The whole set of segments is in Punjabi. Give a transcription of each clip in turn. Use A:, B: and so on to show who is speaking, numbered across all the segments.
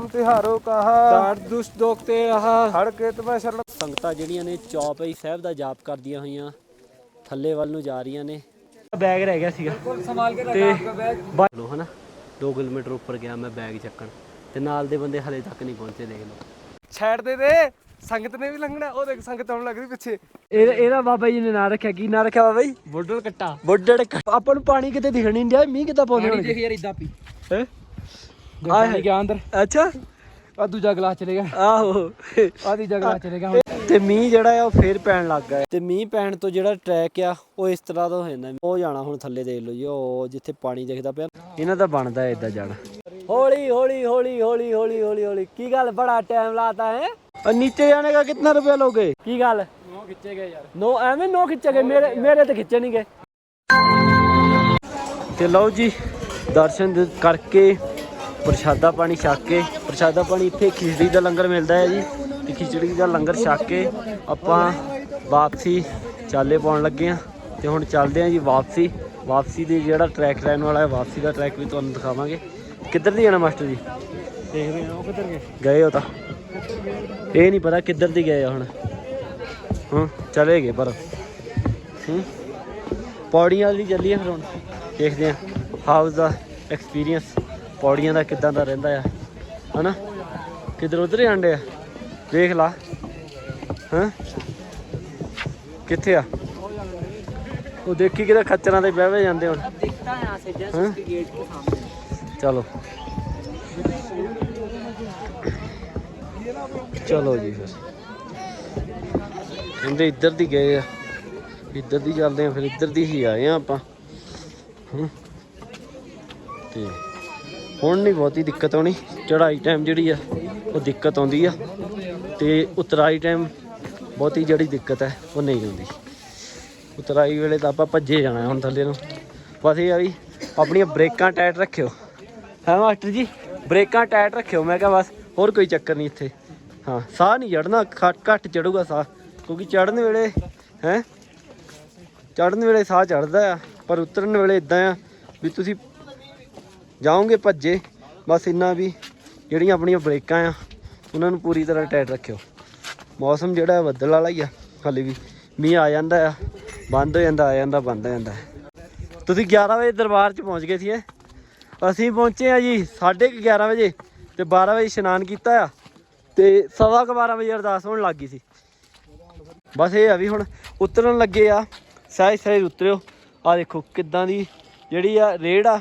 A: ਨਾਮ ਤਿਹਾਰੋ ਕਹਾ।
B: ਦਾੜ ਦੁਸ਼ਟ ਦੋਖਤੇ ਆਹ।
A: ਹੜ ਕੇ ਤਮੈ ਸ਼ਰਨ
B: ਸੰਗਤਾਂ ਜਿਹੜੀਆਂ ਨੇ ਚੌਪਈ ਸਾਹਿਬ ਦਾ ਜਾਪ ਕਰਦੀਆਂ ਹੋਈਆਂ ਥੱਲੇ ਵੱਲ ਨੂੰ ਜਾ ਰਹੀਆਂ ਨੇ। ਬੈਗ ਰਹਿ ਗਿਆ ਸੀਗਾ।
A: ਸੰਭਾਲ ਕੇ
B: ਤੇ ਲੋ ਹਨਾ 2 ਕਿਲੋਮੀਟਰ ਉੱਪਰ ਗਿਆ ਮੈਂ ਬੈਗ ਚੱਕਣ ਤੇ ਨਾਲ ਦੇ ਬੰਦੇ ਹਲੇ ਤੱਕ ਨਹੀਂ ਪਹੁੰਚੇ ਦੇਖ ਲਓ।
A: ਛੇੜ ਦੇ ਦੇ ਸੰਗਤ ਨੇ ਵੀ ਲੰਘਣਾ ਉਹ ਦੇਖ ਸੰਗਤ ਆਉਣ ਲੱਗਦੀ ਪਿੱਛੇ।
B: ਇਹਦਾ ਇਹਦਾ ਬਾਬਾ ਜੀ ਨੇ ਨਾਂ ਰੱਖਿਆ ਕੀ ਨਾਂ ਰੱਖਿਆ ਬਾਬਾ ਜੀ?
A: ਬੁੱਢੜ ਕੱਟਾ
B: ਬੁੱਢੜ ਆਪਾਂ ਨੂੰ ਪਾਣੀ ਕਿਤੇ ਦਿਖਣ ਨਹੀਂ ਡਿਆ ਮੀਂਹ ਕਿੱਦਾਂ ਪਾਉਂਦੇ ਹੋਣਗੇ?
A: ਯਾਰ ਇਦਾਂ ਪੀ।
B: ਹੈ?
A: ਪਾਣੀ ਗਿਆ ਅੰਦਰ
B: ਅੱਛਾ
A: ਆ ਦੂਜਾ ਗਲਾਸ ਚਲੇ ਗਿਆ
B: ਆਹੋ
A: ਆ ਤੀਜਾ ਗਲਾਸ ਚਲੇ ਗਿਆ ਹੁਣ
B: ਤੇ ਮੀਂਹ ਜਿਹੜਾ ਆ ਉਹ ਫੇਰ ਪੈਣ ਲੱਗ ਗਿਆ ਤੇ ਮੀਂਹ ਪੈਣ ਤੋਂ ਜਿਹੜਾ ਟਰੈਕ ਆ ਉਹ ਇਸ ਤਰ੍ਹਾਂ ਦਾ ਹੋ ਜਾਂਦਾ ਉਹ ਜਾਣਾ ਹੁਣ ਥੱਲੇ ਦੇਖ ਲਓ ਜੀ ਉਹ ਜਿੱਥੇ ਪਾਣੀ ਦਿਖਦਾ ਪਿਆ ਇਹਨਾਂ ਦਾ ਬਣਦਾ ਇਦਾਂ ਜਾਣਾ ਹੌਲੀ ਹੌਲੀ ਹੌਲੀ ਹੌਲੀ ਹੌਲੀ ਹੌਲੀ ਹੌਲੀ ਕੀ ਗੱਲ ਬੜਾ ਟਾਈਮ ਲਾਤਾ ਹੈ और नीचे जाने का कितना रुपया लोगे की गल
A: ਨੋ ਖਿੱਚੇ ਗਏ ਯਾਰ
B: नो ਐਵੇਂ ਨੋ ਖਿੱਚੇ ਗਏ ਮੇਰੇ ਮੇਰੇ ਤੇ ਖਿੱਚੇ ਨਹੀਂ ਗਏ ਤੇ ਲਓ ਜੀ ਦਰਸ਼ਨ ਦ- ਕਰਕੇ ਪ੍ਰਸ਼ਾਦਾ ਪਾਣੀ ਛਕ ਕੇ ਪ੍ਰਸ਼ਾਦਾ ਪਾਣੀ ਇੱਥੇ ਖਿਚੜੀ ਦਾ ਲੰਗਰ ਮਿਲਦਾ ਹੈ ਜੀ। ਤੇ ਖਿਚੜੀ ਦਾ ਲੰਗਰ ਛਕ ਕੇ ਆਪਾਂ ਵਾਪਸੀ ਚਾਲੇ ਪਾਉਣ ਲੱਗੇ ਆ ਤੇ ਹੁਣ ਚੱਲਦੇ ਆ ਜੀ ਵਾਪਸੀ। ਵਾਪਸੀ ਦੇ ਜਿਹੜਾ ਟਰੈਕ ਲੈਣ ਵਾਲਾ ਹੈ ਵਾਪਸੀ ਦਾ ਟਰੈਕ ਵੀ ਤੁਹਾਨੂੰ ਦਿਖਾਵਾਂਗੇ। ਕਿੱਧਰ ਦੀ ਜਾਣਾ ਮਾਸਟਰ ਜੀ?
A: ਦੇਖਦੇ ਆ ਉਹ ਕਿੱਧਰ ਗਏ?
B: ਗਏ ਹੋ ਤਾਂ। ਇਹ ਨਹੀਂ ਪਤਾ ਕਿੱਧਰ ਦੀ ਗਏ ਆ ਹੁਣ। ਹਾਂ ਚਲੇ ਗਏ ਪਰ। ਹੂੰ ਪੌੜੀਆਂ ਵਾਲੀ ਚੱਲੀ ਆ ਫਿਰ ਹੁਣ। ਦੇਖਦੇ ਆ ਹਾਊਸ ਦਾ ਐਕਸਪੀਰੀਅੰਸ ਪੌੜੀਆਂ ਦਾ ਕਿੱਦਾਂ ਦਾ ਰਹਿੰਦਾ ਆ? ਹਨਾ? ਕਿਧਰ ਉਧਰ ਜਾਂਦੇ ਆ? ਦੇਖ ਲਾ। ਹਾਂ? ਕਿੱਥੇ ਆ? ਉਹ ਦੇਖੀ ਕਿਹਦਾ ਖੱਚਰਾਂ ਤੇ ਬਹਿਵੇ ਜਾਂਦੇ ਹੁਣ। ਚਲੋ। ਚਲੋ ਜੀ ਫਿਰ। ਕਹਿੰਦੇ ਇੱਧਰ ਦੀ ਗਏ ਆ। ਇੱਧਰ ਦੀ ਚੱਲਦੇ ਆ ਫਿਰ ਇੱਧਰ ਦੀ ਹੀ ਆਏ ਆ ਆਪਾਂ। ਹਮ। ਤੇ ਹੁਣ ਨਹੀਂ ਬਹੁਤੀ ਦਿੱਕਤ ਆਉਣੀ। ਚੜਾਈ ਟਾਈਮ ਜਿਹੜੀ ਆ, ਉਹ ਦਿੱਕਤ ਆਉਂਦੀ ਆ। ਤੇ ਉਤਰਾਈ ਟਾਈਮ ਬਹੁਤੀ ਜਿਹੜੀ ਦਿੱਕਤ ਹੈ ਉਹ ਨਹੀਂ ਆਉਂਦੀ। ਉਤਰਾਈ ਵੇਲੇ ਤਾਂ ਆਪਾਂ ਭੱਜੇ ਜਾਣਾ ਹੁਣ ਥੱਲੇ ਨੂੰ। ਬਸ ਇਹ ਆ ਵੀ ਆਪਣੀਆਂ ਬ੍ਰੇਕਾਂ ਟਾਈਟ ਰੱਖਿਓ। ਹੈ ਮਾਸਟਰ ਜੀ? ਬ੍ਰੇਕਾਂ ਟਾਈਟ ਰੱਖਿਓ। ਮੈਂ ਕਿਹਾ ਬਸ ਹੋਰ ਕੋਈ ਚੱਕਰ ਨਹੀਂ ਇੱਥੇ। ਹਾਂ, ਸਾਹ ਨਹੀਂ ਚੜਨਾ ਘੱਟ ਚੜੂਗਾ ਸਾਹ। ਕਿਉਂਕਿ ਚੜਨ ਵੇਲੇ, ਹੈ? ਚੜਨ ਵੇਲੇ ਸਾਹ ਚੜਦਾ ਆ, ਪਰ ਉਤਰਨ ਵੇਲੇ ਇਦਾਂ ਆ ਵੀ ਤੁਸੀਂ ਜਾਓਗੇ ਭੱਜੇ, ਬਸ ਇੰਨਾ ਵੀ ਜਿਹੜੀਆਂ ਆਪਣੀਆਂ ਬ੍ਰੇਕਾਂ ਆ, ਉਹਨਾਂ ਨੂੰ ਪੂਰੀ ਤਰ੍ਹਾਂ ਟਾਈਟ ਰੱਖਿਓ। ਮੌਸਮ ਜਿਹੜਾ ਹੈ ਬੱਦਲ ਵਾਲਾ ਹੀ ਆ, ਹਾਲੇ ਵੀ ਮੀਂਹ ਆ ਜਾਂਦਾ ਆ, ਬੰਦ ਹੋ ਜਾਂਦਾ, ਆ ਜਾਂਦਾ, ਬੰਦ ਹੋ ਜਾਂਦਾ। ਤੁਸੀਂ 11 ਵਜੇ ਦਰਬਾਰ 'ਚ ਪਹੁੰਚ ਗਏ ਸੀ ਹੈਂ? ਅਸੀਂ ਪਹੁੰਚੇ ਆ ਜੀ 11:30 ਵਜੇ ਤੇ 12 ਵਜੇ ਇਸ਼ਨਾਨ ਕੀਤਾ ਆ ਤੇ ਸਵਾ ਕੁ 12 ਵਜੇ ਅਰਦਾਸ ਹੋਣ ਲੱਗ ਗਈ ਸੀ। ਬਸ ਇਹ ਆ ਵੀ ਹੁਣ ਉਤਰਨ ਲੱਗੇ ਆ, ਸਹਿਜ ਸਹਿਜ ਉਤਰਿਓ। ਆ ਦੇਖੋ ਕਿੱਦਾਂ ਦੀ ਜਿਹੜੀ ਆ ਰੇੜ ਆ,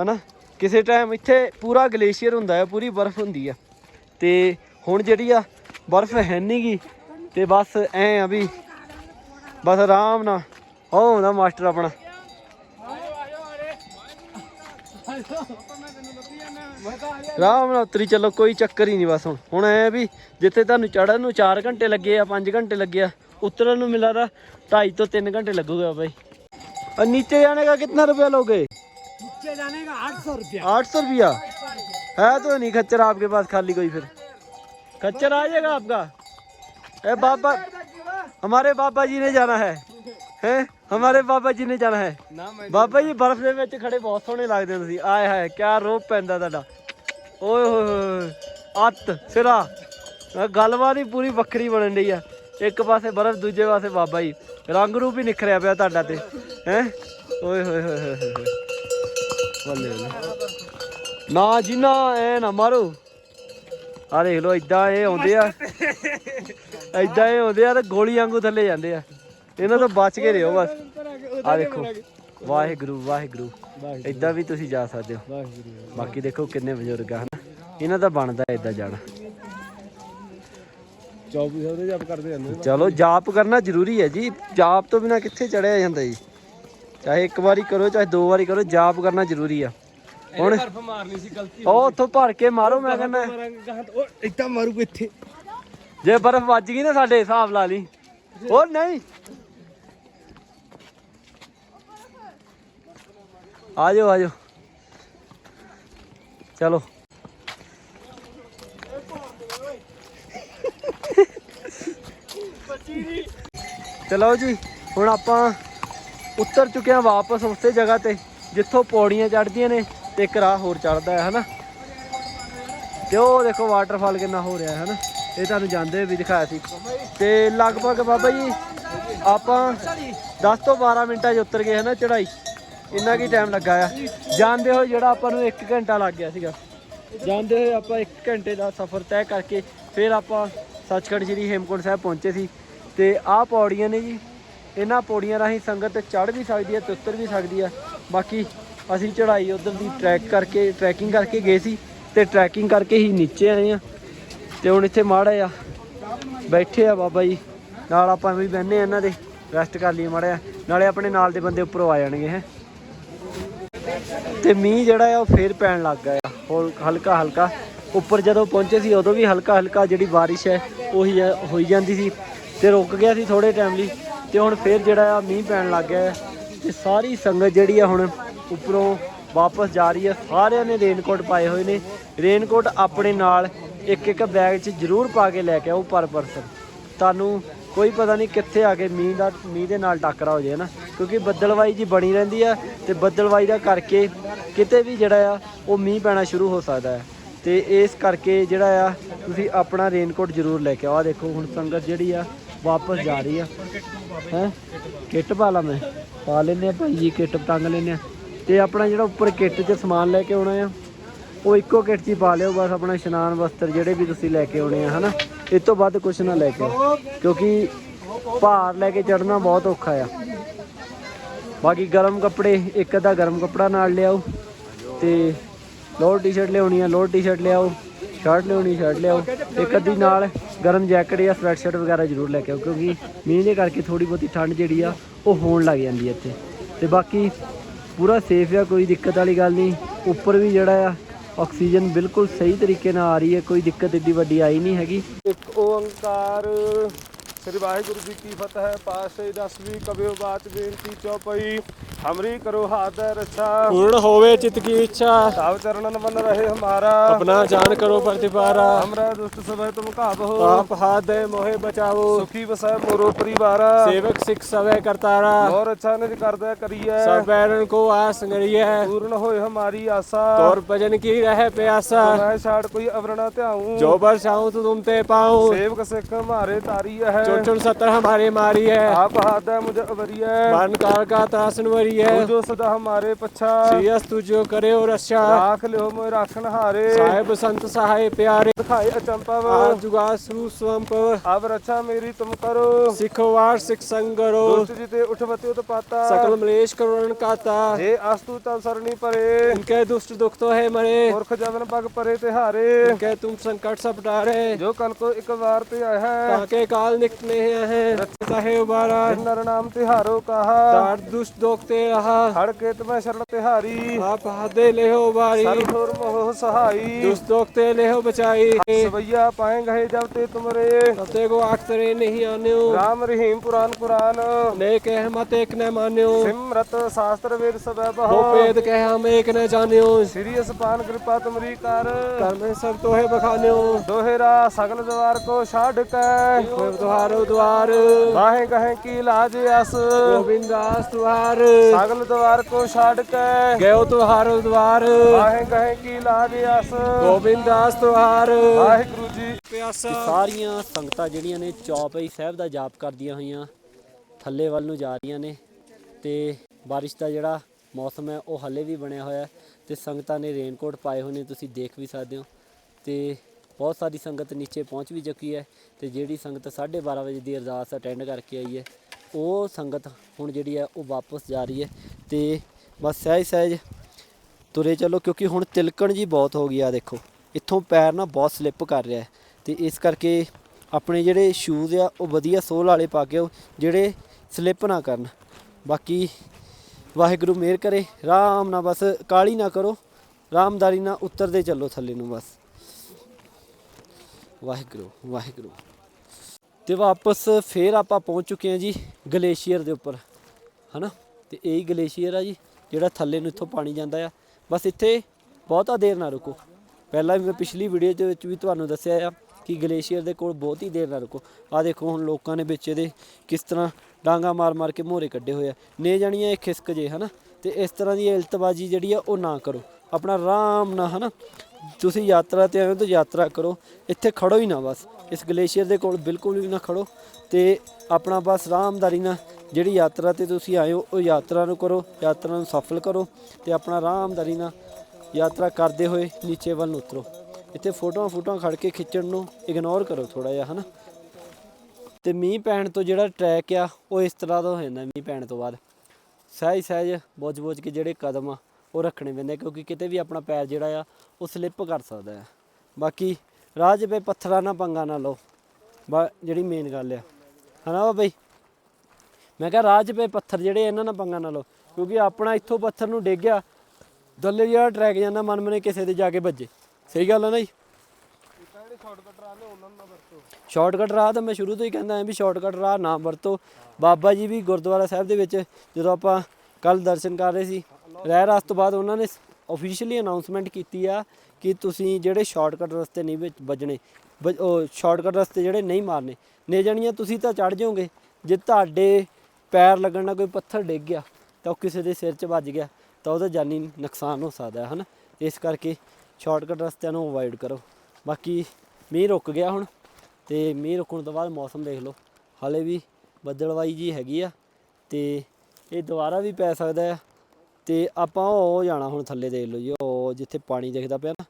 B: ਹਨਾ? ਕਿਸੇ ਟਾਈਮ ਇੱਥੇ ਪੂਰਾ ਗਲੇਸ਼ੀਅਰ ਹੁੰਦਾ ਹੈ ਪੂਰੀ ਬਰਫ਼ ਹੁੰਦੀ ਆ ਤੇ ਹੁਣ ਜਿਹੜੀ ਆ ਬਰਫ਼ ਹੈ ਨਹੀਂਗੀ ਤੇ ਬਸ ਐ ਆ ਵੀ ਬਸ ਆਰਾਮ ਨਾਲ ਉਹ ਹੁੰਦਾ ਮਾਸਟਰ ਆਪਣਾ ਆਰਾਮ ਨਾਲ ਉਤਰੀ ਚੱਲੋ ਕੋਈ ਚੱਕਰ ਹੀ ਨਹੀਂ ਬਸ ਹੁਣ ਹੁਣ ਐ ਵੀ ਜਿੱਥੇ ਤੁਹਾਨੂੰ ਚੜਨ ਨੂੰ 4 ਘੰਟੇ ਲੱਗੇ ਆ 5 ਘੰਟੇ ਲੱਗੇ ਆ ਉਤਰਨ ਨੂੰ ਮਿਲਾ ਦਾ 2.5 ਤੋਂ 3 घंटे लगेगा भाई और नीचे जाने का कितना रुपया लोगे
A: नीचे जाने का 800 रुपया
B: आठ सौ रुपया है तो नहीं खच्चर आपके पास खाली कोई फिर खच्चर आ जाएगा आपका ए बाबा हमारे बाबा जी ने जाना है हैं हमारे बाबा जी ने जाना है
A: ਨਾ ਮੈਂ
B: ਬਾਬਾ ਜੀ ਬਰਫ਼ ਦੇ ਵਿੱਚ ਖੜੇ ਬਹੁਤ ਸੋਹਣੇ ਲੱਗਦੇ ਤੁਸੀਂ ਆਏ ਹਾਏ ਕਿਆ ਰੋਪ ਪੈਂਦਾ ਤੁਹਾਡਾ ਓਏ ਹੋਏ ਹੋਏ ਅੱਤ ਸਿਰਾ ਆਹ ਗੱਲਬਾਤ ਹੀ ਪੂਰੀ ਵੱਖਰੀ ਬਣਨ ਡਈ ਆ ਇੱਕ ਪਾਸੇ ਬਰਫ਼ ਦੂਜੇ ਪਾਸੇ ਬਾਬਾ ਜੀ ਰੰਗ ਰੂਪ ਹੀ ਨਿਖਰਿਆ ਪਿਆ ਤੁਹਾਡਾ ਤੇ ਹੈ ਓਏ ਹੋਏ ਹੋਏ ਹੋਏ ਹੋਏ ਬੱਲੇ ਬੱਲੇ ਨਾ ਜੀ ਨਾ ਐ ਨਾ ਮਾਰੋ। ਆ ਦੇਖ ਲਓ ਇਦਾਂ ਇਹ ਆਉਂਦੇ ਆ। ਇਦਾਂ ਇਹ ਆਉਂਦੇ ਆ ਤੇ ਗੋਲੀ ਵਾਂਗੂ ਥੱਲੇ ਜਾਂਦੇ ਆ। ਇਹਨਾਂ ਤੋਂ ਬਚ ਕੇ ਰਹੋ ਬਸ। ਆ ਦੇਖੋ ਵਾਹਿਗੁਰੂ ਵਾਹਿਗੁਰੂ। ਇਦਾਂ ਵੀ ਤੁਸੀਂ ਜਾ ਸਕਦੇ ਹੋ। ਬਾਕੀ ਦੇਖੋ ਕਿੰਨੇ ਬਜ਼ੁਰਗ ਆ ਹਨਾ? ਇਹਨਾਂ ਦਾ ਬਣਦਾ ਇਦਾਂ ਜਾਣਾ।
A: 2400 ਦੇ ਜਬ ਕਰਦੇ ਜਾਂਦੇ
B: ਚਲੋ ਜਾਪ ਕਰਨਾ ਜ਼ਰੂਰੀ ਹੈ ਜੀ। ਜਾਪ ਤੋਂ ਬਿਨਾ ਕਿੱਥੇ ਚੜਿਆ ਜਾਂਦਾ ਜੀ? ਚਾਹੇ ਇੱਕ ਵਾਰੀ ਕਰੋ ਚਾਹੇ ਦੋ ਵਾਰੀ ਕਰੋ ਜਾਪ ਕਰਨਾ ਜ਼ਰੂਰੀ ਆ। ਹੁਣ
A: ਬਰਫ ਮਾਰਨੀ ਸੀ ਗਲਤੀ
B: ਉਹ ਉੱਥੋਂ ਭਰ ਕੇ ਮਾਰੋ ਮੈਂ ਕਹਿੰਦਾ
A: ਉਹ ਇੱਦਾਂ ਮਾਰੂ ਇੱਥੇ।
B: ਜੇ ਬਰਫ਼ ਵੱਜ ਗਈ ਨਾ ਸਾਡੇ ਹਿਸਾਬ ਲਾ ਲਈ। ਉਹ ਨਹੀਂ। ਆ ਜਾਓ ਆ ਜਾਓ ਚਲੋ। ਚਲੋ ਜੀ ਹੁਣ ਆਪਾਂ ਉੱਤਰ ਚੁੱਕੇ ਹਾਂ ਵਾਪਸ ਉਸੇ ਜਗ੍ਹਾ ਤੇ, ਜਿੱਥੋਂ ਪੌੜੀਆਂ ਚੜ੍ਹਦੀਆਂ ਨੇ ਤੇ ਇੱਕ ਰਾਹ ਹੋਰ ਚੜਦਾ ਹੈ, ਹਨਾ? ਤੇ ਉਹ ਦੇਖੋ ਵਾਟਰਫਾਲ ਕਿੰਨਾ ਹੋ ਰਿਹਾ ਹੈ, ਹਨਾ? ਇਹ ਤੁਹਾਨੂੰ ਜਾਂਦੇ ਹੋਏ ਵੀ ਦਿਖਾਇਆ ਸੀ। ਤੇ ਲਗਭਗ ਬਾਬਾ ਜੀ, ਆਪਾਂ 10 ਤੋਂ 12 ਮਿੰਟਾਂ 'ਚ ਉਤਰ ਗਏ, ਹਨਾ ਚੜਾਈ ਇੰਨਾ ਕੀ ਟਾਈਮ ਲੱਗਾ ਆ? ਜਾਂਦੇ ਹੋਏ ਜਿਹੜਾ ਆਪਾਂ ਨੂੰ 1 ਘੰਟਾ ਲੱਗ ਗਿਆ ਸੀਗਾ। ਜਾਂਦੇ ਹੋਏ ਆਪਾਂ 1 ਘੰਟੇ ਦਾ ਸਫ਼ਰ ਤੈਅ ਕਰਕੇ ਫਿਰ ਆਪਾਂ ਸੱਚਖੰਡ ਸ੍ਰੀ ਹੇਮਕੁੰਟ ਸਾਹਿਬ ਪਹੁੰਚੇ ਸੀ। ਤੇ ਆਹ ਪੌੜੀਆਂ ਨੇ ਜੀ ਇਹਨਾਂ ਪੌੜੀਆਂ ਰਾਹੀਂ ਸੰਗਤ ਚੜ੍ਹ ਵੀ ਸਕਦੀ ਹੈ ਤੇ ਉਤਰ ਵੀ ਸਕਦੀ ਹੈ। ਬਾਕੀ ਅਸੀਂ ਚੜ੍ਹਾਈ ਉਧਰ ਦੀ ਟਰੈਕ ਕਰਕੇ ਟਰੈਕਿੰਗ ਕਰਕੇ ਗਏ ਸੀ ਤੇ ਟਰੈਕਿੰਗ ਕਰਕੇ ਹੀ ਨੀਚੇ ਆਏ ਆ ਤੇ ਹੁਣ ਇੱਥੇ ਮਾੜਾ ਆ ਬੈਠੇ ਆ ਬਾਬਾ ਜੀ। ਨਾਲ ਆਪਾਂ ਵੀ ਬਹਿੰਦੇ ਆ ਇਹਨਾਂ ਦੇ ਰੈਸਟ ਕਰ ਲਈਏ ਮਾੜਾ ਜਿਹਾ। ਨਾਲੇ ਆਪਣੇ ਨਾਲ ਦੇ ਬੰਦੇ ਉੱਪਰੋਂ ਆ ਜਾਣਗੇ, ਹੈ। ਤੇ ਮੀਂਹ ਜਿਹੜਾ ਆ ਉਹ ਫੇਰ ਪੈਣ ਲੱਗ ਗਿਆ। ਆ ਹੋਰ ਹਲਕਾ ਹਲਕਾ ਉੱਪਰ ਜਦੋਂ ਪਹੁੰਚੇ ਸੀ ਉਦੋਂ ਵੀ ਹਲਕਾ ਹਲਕਾ ਜਿਹੜੀ ਬਾਰਿਸ਼ ਹੈ ਉਹੀ ਹੋਈ ਜਾਂਦੀ ਸੀ। ਤੇ ਰੁਕ ਗਿਆ ਸੀ ਥੋੜੇ ਟਾਈਮ ਲਈ। ਤੇ ਹੁਣ ਫੇਰ ਜਿਹੜਾ ਆ ਮੀਂਹ ਪੈਣ ਲੱਗ ਗਿਆ ਹੈ ਤੇ ਸਾਰੀ ਸੰਗਤ ਜਿਹੜੀ ਆ ਹੁਣ ਉੱਪਰੋਂ ਵਾਪਸ ਜਾ ਰਹੀ ਹੈ। ਸਾਰਿਆਂ ਨੇ ਰੇਨਕੋਟ ਪਾਏ ਹੋਏ ਨੇ। ਰੇਨਕੋਟ ਆਪਣੇ ਨਾਲ ਇੱਕ ਇੱਕ ਬੈਗ 'ਚ ਜ਼ਰੂਰ ਪਾ ਕੇ ਲੈ ਕੇ ਆਓ ਪਰ ਪਰਸਨ। ਤੁਹਾਨੂੰ ਕੋਈ ਪਤਾ ਨਹੀਂ ਕਿੱਥੇ ਆ ਕੇ ਮੀਂਹ ਦਾ, ਮੀਂਹ ਦੇ ਨਾਲ ਟੱਕਰਾ ਹੋ ਜਾਏ ਨਾ। ਕਿਉਂਕਿ ਬੱਦਲਵਾਈ ਜੀ ਬਣੀ ਰਹਿੰਦੀ ਆ ਤੇ ਬੱਦਲਵਾਈ ਦਾ ਕਰਕੇ ਕਿਤੇ ਵੀ ਜਿਹੜਾ ਆ, ਉਹ ਮੀਂਹ ਪੈਣਾ ਸ਼ੁਰੂ ਹੋ ਸਕਦਾ ਹੈ। ਤੇ ਇਸ ਕਰਕੇ ਜਿਹੜਾ ਆ, ਤੁਸੀਂ ਆਪਣਾ ਰੇਨਕੋਟ ਜ਼ਰੂਰ ਲੈ ਕੇ ਆਓ। ਆਹ ਦੇਖੋ ਹੁਣ ਸੰਗਤ ਜਿਹੜੀ ਆ ਵਾਪਸ ਜਾ ਰਹੀ ਆ। ਹੈ? ਕਿੱਟ ਪਾ ਲਾ ਮੈਂ। ਪਾ ਲੈਨੇ ਆ ਭਾਈ ਜੀ, ਕਿੱਟ ਟੰਗ ਲੈਨੇ ਆ। ਤੇ ਆਪਣਾ ਜਿਹੜਾ ਉੱਪਰ ਕਿੱਟ 'ਚ ਸਮਾਨ ਲੈ ਕੇ ਆਉਣਾ ਆ, ਉਹ ਇੱਕੋ ਕਿੱਟ 'ਚ ਹੀ ਪਾ ਲਿਓ, ਬਸ ਆਪਣਾ ਇਸ਼ਨਾਨ ਵਸਤਰ ਜਿਹੜੇ ਵੀ ਤੁਸੀਂ ਲੈ ਕੇ ਆਉਣੇ ਆ, ਹਨਾ? ਇਸ ਤੋਂ ਵੱਧ ਕੁਝ ਨਾ ਲੈ ਕੇ ਆਓ, ਕਿਉਂਕਿ ਭਾਰ ਲੈ ਕੇ ਚੜਨਾ ਬਹੁਤ ਔਖਾ ਆ। ਬਾਕੀ ਗਰਮ ਕੱਪੜੇ, ਇੱਕ ਅੱਧਾ ਗਰਮ ਕੱਪੜਾ ਨਾਲ ਲਿਆਓ, ਤੇ ਲੋਅਰ ਟੀ-ਸ਼ਰਟ ਲਿਆਉਣੀ ਆ ਲੋਅਰ ਟੀ-ਸ਼ਰਟ ਲਿਆਓ। ਸ਼ਰਟ ਲਿਆਉਣੀ, ਸ਼ਰਟ ਲਿਆਓ। ਇੱਕ ਅੱਧੀ ਨਾਲ ਗਰਮ ਜੈਕਟ ਜਾਂ ਸਵੈਟ ਸ਼ਰਟ ਵਗੈਰਾ ਜ਼ਰੂਰ ਲੈ ਕੇ ਆਓ, ਕਿਉਂਕਿ ਮੀਂਹ ਦੇ ਕਰਕੇ ਥੋੜੀ ਬਹੁਤੀ ਠੰਡ ਜਿਹੜੀ ਆ, ਉਹ ਹੋਣ ਲੱਗ ਜਾਂਦੀ ਹੈ ਇੱਥੇ। ਤੇ ਬਾਕੀ ਪੂਰਾ ਸੇਫ ਆ, ਕੋਈ ਦਿੱਕਤ ਵਾਲੀ ਗੱਲ ਨਹੀਂ। ਉੱਪਰ ਵੀ ਜਿਹੜਾ ਆ ਆਕਸੀਜਨ ਬਿਲਕੁਲ ਸਹੀ ਤਰੀਕੇ ਨਾਲ ਆ ਰਹੀ ਹੈ, ਕੋਈ ਦਿੱਕਤ ਏਡੀ ਵੱਡੀ ਆਈ ਨਹੀਂ ਹੈਗੀ।
A: ਇੱਕ ਓੰਕਾਰ ਸ੍ਰੀ ਵਾਹਿਗੁਰੂ ਜੀ ਕੀ ਫਤਿਹ ਪਾਸੇ ਦਸਵੀਂ ਕਬਿਓ ਬਾਤ ਬੇਨਤੀ ਚੌਪਈ ਹਮਰੀ ਕਰੋ ਹਾਥ ਰੱਛਾ।
C: ਪੂਰਨ ਹੋਵੇ ਚਿਤ ਕੀ ਇੱਛਾ।
A: ਸਭ ਚਰਨਨ ਮਨ ਰਹੇ ਹਮਾਰਾ।
C: ਆਪਣਾ ਜਾਨ ਕਰੋ ਪ੍ਰਤਿਪਾਰਾ।
A: ਹਮਰਾ ਦੁਸ਼ਟ ਸਭੈ ਤੁਮ
C: ਕਾਬੋ ਆਪ ਹਾਥ ਮੋਹਿ ਬਚਾਵੋ।
A: ਸੁਖੀ ਵਸੈ ਮੋਰੋ ਪਰਿਵਾਰਾ।
C: ਸੇਵਕ ਸਿੱਖ ਸਵੇ ਕਰਤਾਰਾ।
A: ਹੋਰ ਅੱਛਾ ਨਿਜ ਕਰਦਾ ਕਰੀਐ।
C: ਸਭ ਬੈਰਨ ਕੋ ਆਸ ਗੜੀਐ
A: ਪੂਰਨ ਹੋਏ ਹਮਾਰੀ ਆਸਾ।
C: ਤੋਰ ਭਜਨ ਕੀ ਰਹੇ ਪਿਆਸਾ।
A: ਮੈਂ ਛਾੜ ਕੋਈ ਅਵਰਣਾ ਧਿਆਉ।
C: ਜੋ ਬਰ ਸਾਉ ਤੁਮ ਤੇ ਪਾਉ।
A: ਸੇਵਕ ਸਿੱਖ ਹਮਾਰੇ ਤਾਰੀ ਹੈ।
C: चोटन सतर हमारे मारी है
A: आप हादा मुझे अवरी है
C: मन काल का तासन वरी है
A: जो सदा हमारे पछा
C: सीएस तुझो करे और अच्छा
A: राख लियो मोय राखन हारे
C: साहेब संत सहाय प्यारे
A: दिखाए
C: अचंपव जुगा सु स्वंपव
A: अब रक्षा मेरी तुम करो
C: सिखो वार सिख संगरो
A: दुष्ट जिते उठवते उत पाता
C: सकल मलेश करुण काता
A: हे अस्तु तन सरणी परे
C: इनके दुष्ट दुख तो है मरे
A: मूर्ख जवन पग परे ते हारे
C: इनके तुम संकट सब डारे
A: जो कल को एक बार ते आया है
C: ताके काल निक स्नेह है रक्षता है उबारा
A: नर नाम तिहारो कहा
C: दार दुष्ट दोखते रहा
A: हर केत में शरण तिहारी
C: आप हादे ले हो बारी
A: सर्वोर मोह सहाई
C: दुष्ट दोखते ले हो बचाई
A: सबैया पाएंगे जब ते तुमरे
C: सते को आखतरे नहीं आने
A: राम रहीम पुराण कुरान
C: ने कह मत एक न मान्यो
A: सिमरत शास्त्र वीर
C: सब
A: बहो
C: वेद कह हम एक न जान्यो
A: श्री पान कृपा तुमरी कर
C: कर में सब तोहे बखान्यो
A: दोहेरा सगल जवार को छाड़
C: के ਚਾਰੋ ਦਵਾਰ।
A: ਕਾਹੇ ਕਹੇ ਕੀ ਲਾਜ ਅਸ।
C: ਗੋਬਿੰਦਾਸ ਤੁਹਾਰ
A: ਸਗਲ ਦਵਾਰ ਕੋ ਛੱਡ ਕੇ।
C: ਗਇਓ ਤੁਹਾਰੋ ਦਵਾਰ।
A: ਕਾਹੇ ਕਹੇ ਕੀ ਲਾਜ ਅਸ।
C: ਗੋਬਿੰਦਾਸ ਤੁਹਾਰ
A: ਵਾਹਿਗੁਰੂ ਜੀ।
C: ਪਿਆਸਾ।
B: ਸਾਰੀਆਂ ਸੰਗਤਾਂ ਜਿਹੜੀਆਂ ਨੇ ਚੌਪਈ ਸਾਹਿਬ ਦਾ ਜਾਪ ਕਰਦੀਆਂ ਹੋਈਆਂ ਥੱਲੇ ਵੱਲ ਨੂੰ ਜਾ ਰਹੀਆਂ ਨੇ ਤੇ ਬਾਰਿਸ਼ ਦਾ ਜਿਹੜਾ ਮੌਸਮ ਹੈ ਉਹ ਹੱਲੇ ਵੀ ਬਣਿਆ ਹੋਇਆ ਤੇ ਸੰਗਤਾਂ ਨੇ ਰੇਨਕੋਟ ਪਾਏ ਹੋਏ ਨੇ ਤੁਸੀਂ ਦੇਖ ਵੀ ਸਕਦੇ ਹੋ ਤੇ ਬਹੁਤ ਸਾਰੀ ਸੰਗਤ ਨੀਚੇ ਪਹੁੰਚ ਵੀ ਚੁੱਕੀ ਹੈ ਤੇ ਜਿਹੜੀ ਸੰਗਤ 12:30 ਵਜੇ ਦੀ ਅਰਦਾਸ ਅਟੈਂਡ ਕਰਕੇ ਆਈ ਹੈ, ਉਹ ਸੰਗਤ ਹੁਣ ਜਿਹੜੀ ਹੈ ਉਹ ਵਾਪਸ ਜਾ ਰਹੀ ਹੈ ਤੇ ਬਸ ਸਹਿਜ ਸਹਿਜ ਤੁਰੇ ਚੱਲੋ ਕਿਉਂਕਿ ਹੁਣ ਤਿਲਕਣ ਜੀ ਬਹੁਤ ਹੋ ਗਈ ਆ ਦੇਖੋ, ਇੱਥੋਂ ਪੈਰ ਨਾ ਬਹੁਤ ਸਲਿੱਪ ਕਰ ਰਿਹਾ ਹੈ ਤੇ ਇਸ ਕਰਕੇ ਆਪਣੇ ਜਿਹੜੇ ਸ਼ੂਜ਼ ਆ ਉਹ ਵਧੀਆ ਸੋਲ ਵਾਲੇ ਪਾ ਕੇ ਆਓ ਜਿਹੜੇ ਸਲਿੱਪ ਨਾ ਕਰਨ। ਬਾਕੀ ਵਾਹਿਗੁਰੂ ਮਿਹਰ ਕਰੇ ਆਰਾਮ ਨਾਲ ਬਸ ਕਾਲੀ ਨਾ ਕਰੋ, ਰਾਮਦਾਰੀ ਨਾਲ ਉਤਰਦੇ ਚੱਲੋ ਥੱਲੇ ਨੂੰ ਬਸ। ਵਾਹਿਗੁਰੂ ਵਾਹਿਗੁਰੂ। ਤੇ ਵਾਪਸ ਫੇਰ ਆਪਾਂ ਪਹੁੰਚ ਚੁੱਕੇ ਹਾਂ ਜੀ ਗਲੇਸ਼ੀਅਰ ਦੇ ਉੱਪਰ, ਹਨਾ? ਤੇ ਇਹੀ ਗਲੇਸ਼ੀਅਰ ਆ ਜੀ, ਜਿਹੜਾ ਥੱਲੇ ਨੂੰ ਇੱਥੋਂ ਪਾਣੀ ਜਾਂਦਾ ਆ। ਬਸ ਇੱਥੇ ਬਹੁਤਾ ਦੇਰ ਨਾ ਰੁਕੋ। ਪਹਿਲਾਂ ਵੀ ਮੈਂ ਪਿਛਲੀ ਵੀਡੀਓ ਦੇ ਵਿੱਚ ਵੀ ਤੁਹਾਨੂੰ ਦੱਸਿਆ ਆ ਕਿ ਗਲੇਸ਼ੀਅਰ ਦੇ ਕੋਲ ਬਹੁਤ ਹੀ ਦੇਰ ਨਾ ਰੁਕੋ। ਆ ਦੇਖੋ ਹੁਣ ਲੋਕਾਂ ਨੇ ਵਿੱਚ ਇਹਦੇ ਕਿਸ ਤਰ੍ਹਾਂ ਡਾਂਗਾ ਮਾਰ ਮਾਰ ਕੇ ਮੋਹਰੇ ਕੱਢੇ ਹੋਏ ਆ। ਨੇ ਜਾਣੀਆਂ ਇਹ ਖਿਸਕ ਜੇ, ਹਨਾ? ਤੇ ਇਸ ਤਰ੍ਹਾਂ ਦੀ ਇਲਤਬਾਜੀ ਜਿਹੜੀ ਆ ਉਹ ਨਾ ਕਰੋ। ਆਪਣਾ ਆਰਾਮ ਨਾਲ, ਹਨਾ? ਤੁਸੀਂ ਯਾਤਰਾ ਤੇ ਆਏ ਹੋ ਤਾਂ ਯਾਤਰਾ ਕਰੋ। ਇੱਥੇ ਖੜੋ ਹੀ ਨਾ ਬਸ। ਇਸ ਗਲੇਸ਼ੀਅਰ ਦੇ ਕੋਲ ਬਿਲਕੁਲ ਵੀ ਨਾ ਖੜੋ ਤੇ ਆਪਣਾ ਬਸ ਆਰਾਮਦਾਰੀ ਨਾਲ ਜਿਹੜੀ ਯਾਤਰਾ ਤੇ ਤੁਸੀਂ ਆਏ ਹੋ ਉਹ ਯਾਤਰਾ ਨੂੰ ਕਰੋ, ਯਾਤਰਾ ਨੂੰ ਸਫਲ ਕਰੋ ਤੇ ਆਪਣਾ ਆਰਾਮਦਾਰੀ ਨਾਲ ਯਾਤਰਾ ਕਰਦੇ ਹੋਏ ਨੀਚੇ ਵੱਲ ਉਤਰੋ। ਇੱਥੇ ਫੋਟੋਆਂ ਫੋਟੋਆਂ ਖੜ ਕੇ ਖਿੱਚਣ ਨੂੰ ਇਗਨੋਰ ਕਰੋ ਥੋੜਾ ਜਿਹਾ, ਹਨਾ? ਤੇ ਮੀਂਹ ਪੈਣ ਤੋਂ ਜਿਹੜਾ ਟਰੈਕ ਆ, ਉਹ ਇਸ ਤਰ੍ਹਾਂ ਦਾ ਹੋ ਜਾਂਦਾ ਮੀਂਹ ਪੈਣ ਤੋਂ ਬਾਅਦ। ਸਹਿਜ ਸਹਿਜ ਬੋਝ-ਬੋਝ ਕੇ ਜਿਹੜੇ ਕਦਮ ਆ ਉਹ ਰੱਖਣੇ ਪੈਂਦੇ ਕਿਉਂਕਿ ਕਿਤੇ ਵੀ ਆਪਣਾ ਪੈਰ ਜਿਹੜਾ ਆ, ਉਹ ਸਲਿੱਪ ਕਰ ਸਕਦਾ ਹੈ ਬਾਕੀ ਰਾਹ 'ਚ ਪਏ ਪੱਥਰਾਂ ਨਾਲ ਪੰਗਾ ਨਾ ਲਓ। ਬਾ, ਜਿਹੜੀ ਮੇਨ ਗੱਲ ਆ। ਹਨਾ ਵਾ ਬਈ ਮੈਂ ਕਿਹਾ ਰਾਹ 'ਚ ਪਏ ਪੱਥਰ ਜਿਹੜੇ ਇਹਨਾਂ ਨਾਲ ਪੰਗਾ ਨਾ ਲਓ। ਕਿਉਂਕਿ ਆਪਣਾ ਇੱਥੋਂ ਪੱਥਰ ਨੂੰ ਡਿੱਗ ਗਿਆ ਦੱਲੇ ਜਿਹੜਾ ਟਰੈਕ ਜਾਂਦਾ, ਮਨ ਮਨੇ ਕਿਸੇ ਦੇ ਜਾ ਕੇ ਵੱਜੇ ਸਹੀ ਗੱਲ ਆ ਨਾ ਜੀ? ਸ਼ਾਰਟਕਟ ਰਾਹ ਤਾਂ ਮੈਂ ਸ਼ੁਰੂ ਤੋਂ ਹੀ ਕਹਿੰਦਾ ਹਾਂ ਵੀ ਸ਼ਾਰਟਕਟ ਰਾਹ ਨਾ ਵਰਤੋ। ਬਾਬਾ ਜੀ ਵੀ ਗੁਰਦੁਆਰਾ ਸਾਹਿਬ ਦੇ ਵਿੱਚ, ਜਦੋਂ ਆਪਾਂ ਕੱਲ ਦਰਸ਼ਨ ਕਰ ਰਹੇ ਸੀ ਰਹਿ ਰਾਸ ਤੋਂ ਬਾਅਦ ਉਹਨਾਂ ਨੇ ਆਫੀਸ਼ੀਅਲੀ ਅਨਾਉਂਸਮੈਂਟ ਕੀਤੀ ਆ ਕਿ ਤੁਸੀਂ ਜਿਹੜੇ ਸ਼ਾਰਟਕਟ ਰਸਤੇ ਨਹੀਂ ਵਿੱਚ ਵੱਜਣੇ ਉਹ ਸ਼ਾਰਟਕਟ ਰਸਤੇ ਜਿਹੜੇ ਨਹੀਂ ਮਾਰਨੇ ਨੇ ਜਾਣੀਆਂ ਤੁਸੀਂ ਤਾਂ ਚੜ ਜਾਓਗੇ। ਜੇ ਤੁਹਾਡੇ ਪੈਰ ਲੱਗਣ ਨਾਲ ਕੋਈ ਪੱਥਰ ਡਿੱਗ ਗਿਆ, ਤਾਂ ਉਹ ਕਿਸੇ ਦੇ ਸਿਰ 'ਚ ਵੱਜ ਗਿਆ, ਤਾਂ ਉਹਦਾ ਜਾਨੀ ਨੁਕਸਾਨ ਹੋ ਸਕਦਾ ਹੈ ਹਨਾ? ਇਸ ਕਰਕੇ ਸ਼ਾਰਟਕਟ ਰਸਤਿਆਂ ਨੂੰ ਅਵੋਇਡ ਕਰੋ। ਬਾਕੀ ਮੀਂਹ ਰੁਕ ਗਿਆ ਹੁਣ, ਤੇ ਮੀਂਹ ਰੁਕਣ ਤੋਂ ਬਾਅਦ ਮੌਸਮ ਦੇਖ ਲਓ। ਹਾਲੇ ਵੀ ਬੱਦਲਵਾਈ ਜੀ ਹੈਗੀ ਆ, ਤੇ ਇਹ ਦੁਬਾਰਾ ਵੀ ਪੈ ਸਕਦਾ ਆ। ਤੇ ਆਪਾਂ ਉਹ ਜਾਣਾ ਹੁਣ ਥੱਲੇ ਦੇਖ ਲਓ ਜੀ, ਉਹ ਜਿੱਥੇ ਪਾਣੀ ਦਿਖਦਾ ਪਿਆ ਨਾ,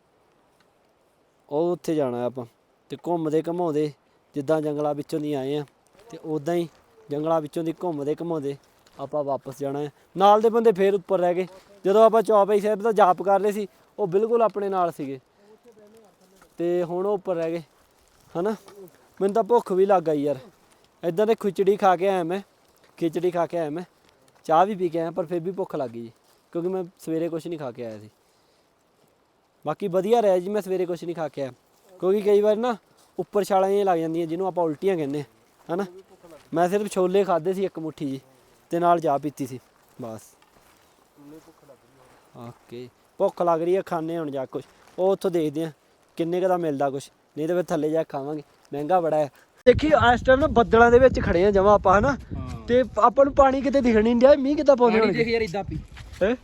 B: ਉਹ ਉੱਥੇ ਜਾਣਾ ਆਪਾਂ ਤੇ ਘੁੰਮਦੇ ਘਮਾਉਂਦੇ, ਜਿੱਦਾਂ ਜੰਗਲਾਂ ਵਿੱਚੋਂ ਦੀ ਆਏ ਆ ਤੇ ਉਦਾਂ ਹੀ ਜੰਗਲਾਂ ਵਿੱਚੋਂ ਦੀ ਘੁੰਮਦੇ ਘਮਾਉਂਦੇ, ਆਪਾਂ ਵਾਪਸ ਜਾਣਾ ਹੈ। ਨਾਲ ਦੇ ਬੰਦੇ ਫੇਰ ਉੱਪਰ ਰਹਿ ਗਏ, ਜਦੋਂ ਆਪਾਂ ਚੌਪਈ ਸਾਹਿਬ ਦਾ ਜਾਪ ਕਰ ਰਹੇ ਸੀ, ਉਹ ਬਿਲਕੁਲ ਆਪਣੇ ਨਾਲ ਸੀਗੇ ਤੇ ਹੁਣ ਉਹ ਉੱਪਰ ਰਹਿ ਗਏ, ਹਨਾ? ਮੈਨੂੰ ਤਾਂ ਭੁੱਖ ਵੀ ਲੱਗ ਗਈ ਯਾਰ ਇਦਾਂ ਦੇ ਖਿਚੜੀ ਖਾ ਕੇ ਆਇਆ ਮੈਂ, ਖਿਚੜੀ ਖਾ ਕੇ ਆਇਆ ਮੈਂ, ਚਾਹ ਵੀ ਪੀ ਕੇ ਆਇਆ, ਪਰ ਫਿਰ ਵੀ ਭੁੱਖ ਲੱਗ ਗਈ ਜੀ। ਕਿਉਂਕਿ ਮੈਂ ਸਵੇਰੇ ਕੁਝ ਨਹੀਂ ਖਾ ਕੇ ਆਇਆ ਸੀ। ਬਾਕੀ ਵਧੀਆ ਰਿਹਾ ਜੀ ਮੈਂ ਸਵੇਰੇ ਕੁਝ ਨਹੀਂ ਖਾ ਕੇ ਆਇਆ। ਕਿਉਂਕਿ ਕਈ ਵਾਰ ਨਾ ਉੱਪਰ ਛਾਲਾਂ ਜਿਹੀਆਂ ਲੱਗ ਜਾਂਦੀਆਂ ਜਿਹਨੂੰ ਆਪਾਂ ਉਲਟੀਆਂ ਕਹਿੰਦੇ ਹਨਾ? ਮੈਂ ਸਿਰਫ ਛੋਲੇ ਖਾਦੇ ਸੀ ਇੱਕ ਮੁੱਠੀ ਜੀ ਤੇ ਨਾਲ ਚਾਹ ਪੀਤੀ ਸੀ ਬਸ। ਓਕੇ। ਭੁੱਖ ਲੱਗ ਰਹੀ ਹੈ ਖਾਣੇ ਹੁਣ ਜਾ ਕੁਝ ਉਹ ਉੱਥੋਂ ਦੇਖਦੇ ਆ ਕਿੰਨੇ ਕੁ ਦਾ ਮਿਲਦਾ ਕੁਝ ਨਹੀਂ ਤਾਂ ਫਿਰ ਥੱਲੇ ਜਾ ਖਾਵਾਂਗੇ। ਮਹਿੰਗਾ ਬੜਾ ਹੈ ਦੇਖੀ ਇਸ ਟਾਈਮ ਨਾ ਬੱਦਲਾਂ ਦੇ ਵਿੱਚ ਖੜੇ ਆ ਜਮਾ ਆਪਾਂ ਹਨਾ? ਤੇ ਆਪਾਂ ਨੂੰ ਪਾਣੀ ਕਿਤੇ ਦਿਖਣ ਨਹੀਂ ਡਿਆ ਮੀਂਹ ਕਿੱਦਾਂ ਪਾਉਂਦੇ
D: ਪਾਣੀ ਦੇਖ
B: ਹੋਣਗੇ
D: ਯਾਰ ਇਦਾਂ ਪੀ।
B: ਹੈ?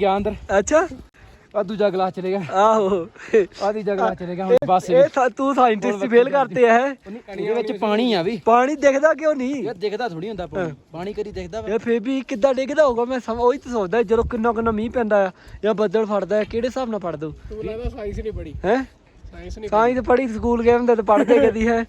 D: ਗਿਆ ਅੰਦਰ।
B: ਅੱਛਾ।
D: ਆ ਦੂਜਾ ਗਲਾਸ ਚਲੇਗਾ
B: ਆਹੋ।
D: ਆ ਤੀਜਾ ਗਲਾਸ ਚਲੇਗਾ ਹੁਣ ਬਸ
B: ਇਹ ਤੂੰ ਸਾਇੰਟਿਸਟ ਫੇਲ ਕਰਤੇ। ਹੈ?
D: ਇਹਦੇ ਵਿੱਚ ਪਾਣੀ ਆ ਵੀ।
B: ਪਾਣੀ ਦਿਖਦਾ ਕਿਉਂ ਨਹੀਂ?
D: ਯਾਰ ਦਿਖਦਾ ਥੋੜੀ ਹੁੰਦਾ ਪਾਣੀ। ਪਾਣੀ ਕਰੀ ਦਿਖਦਾ ਵਾ।
B: ਇਹ ਫੇਰ ਵੀ ਕਿੱਦਾਂ ਡਿੱਗਦਾ ਹੋਊਗਾ? ਮੈਂ ਸਮ ਉਹੀ ਤਾਂ ਸੋਚਦਾ ਜਦੋਂ ਕਿੰਨਾ ਕਿੰਨਾ ਮੀਂਹ ਪੈਂਦਾ ਆ ਜਾਂ ਬੱਦਲ ਫੜਦਾ ਕਿਹੜੇ ਹਿਸਾਬ ਨਾਲ ਪੜ ਦੂ
D: ਤੂੰ ਲੱਗਦਾ ਸਾਇੰਸ ਨਹੀਂ ਪੜੀ
B: ਹੈ?
D: ਸਾਇੰਸ
B: ਪੜ੍ਹੀ। ਸਕੂਲ ਗਏ ਹੁੰਦੇ ਤੇ ਪੜ੍ਹਦੇ ਕਦੀ ਹੈ।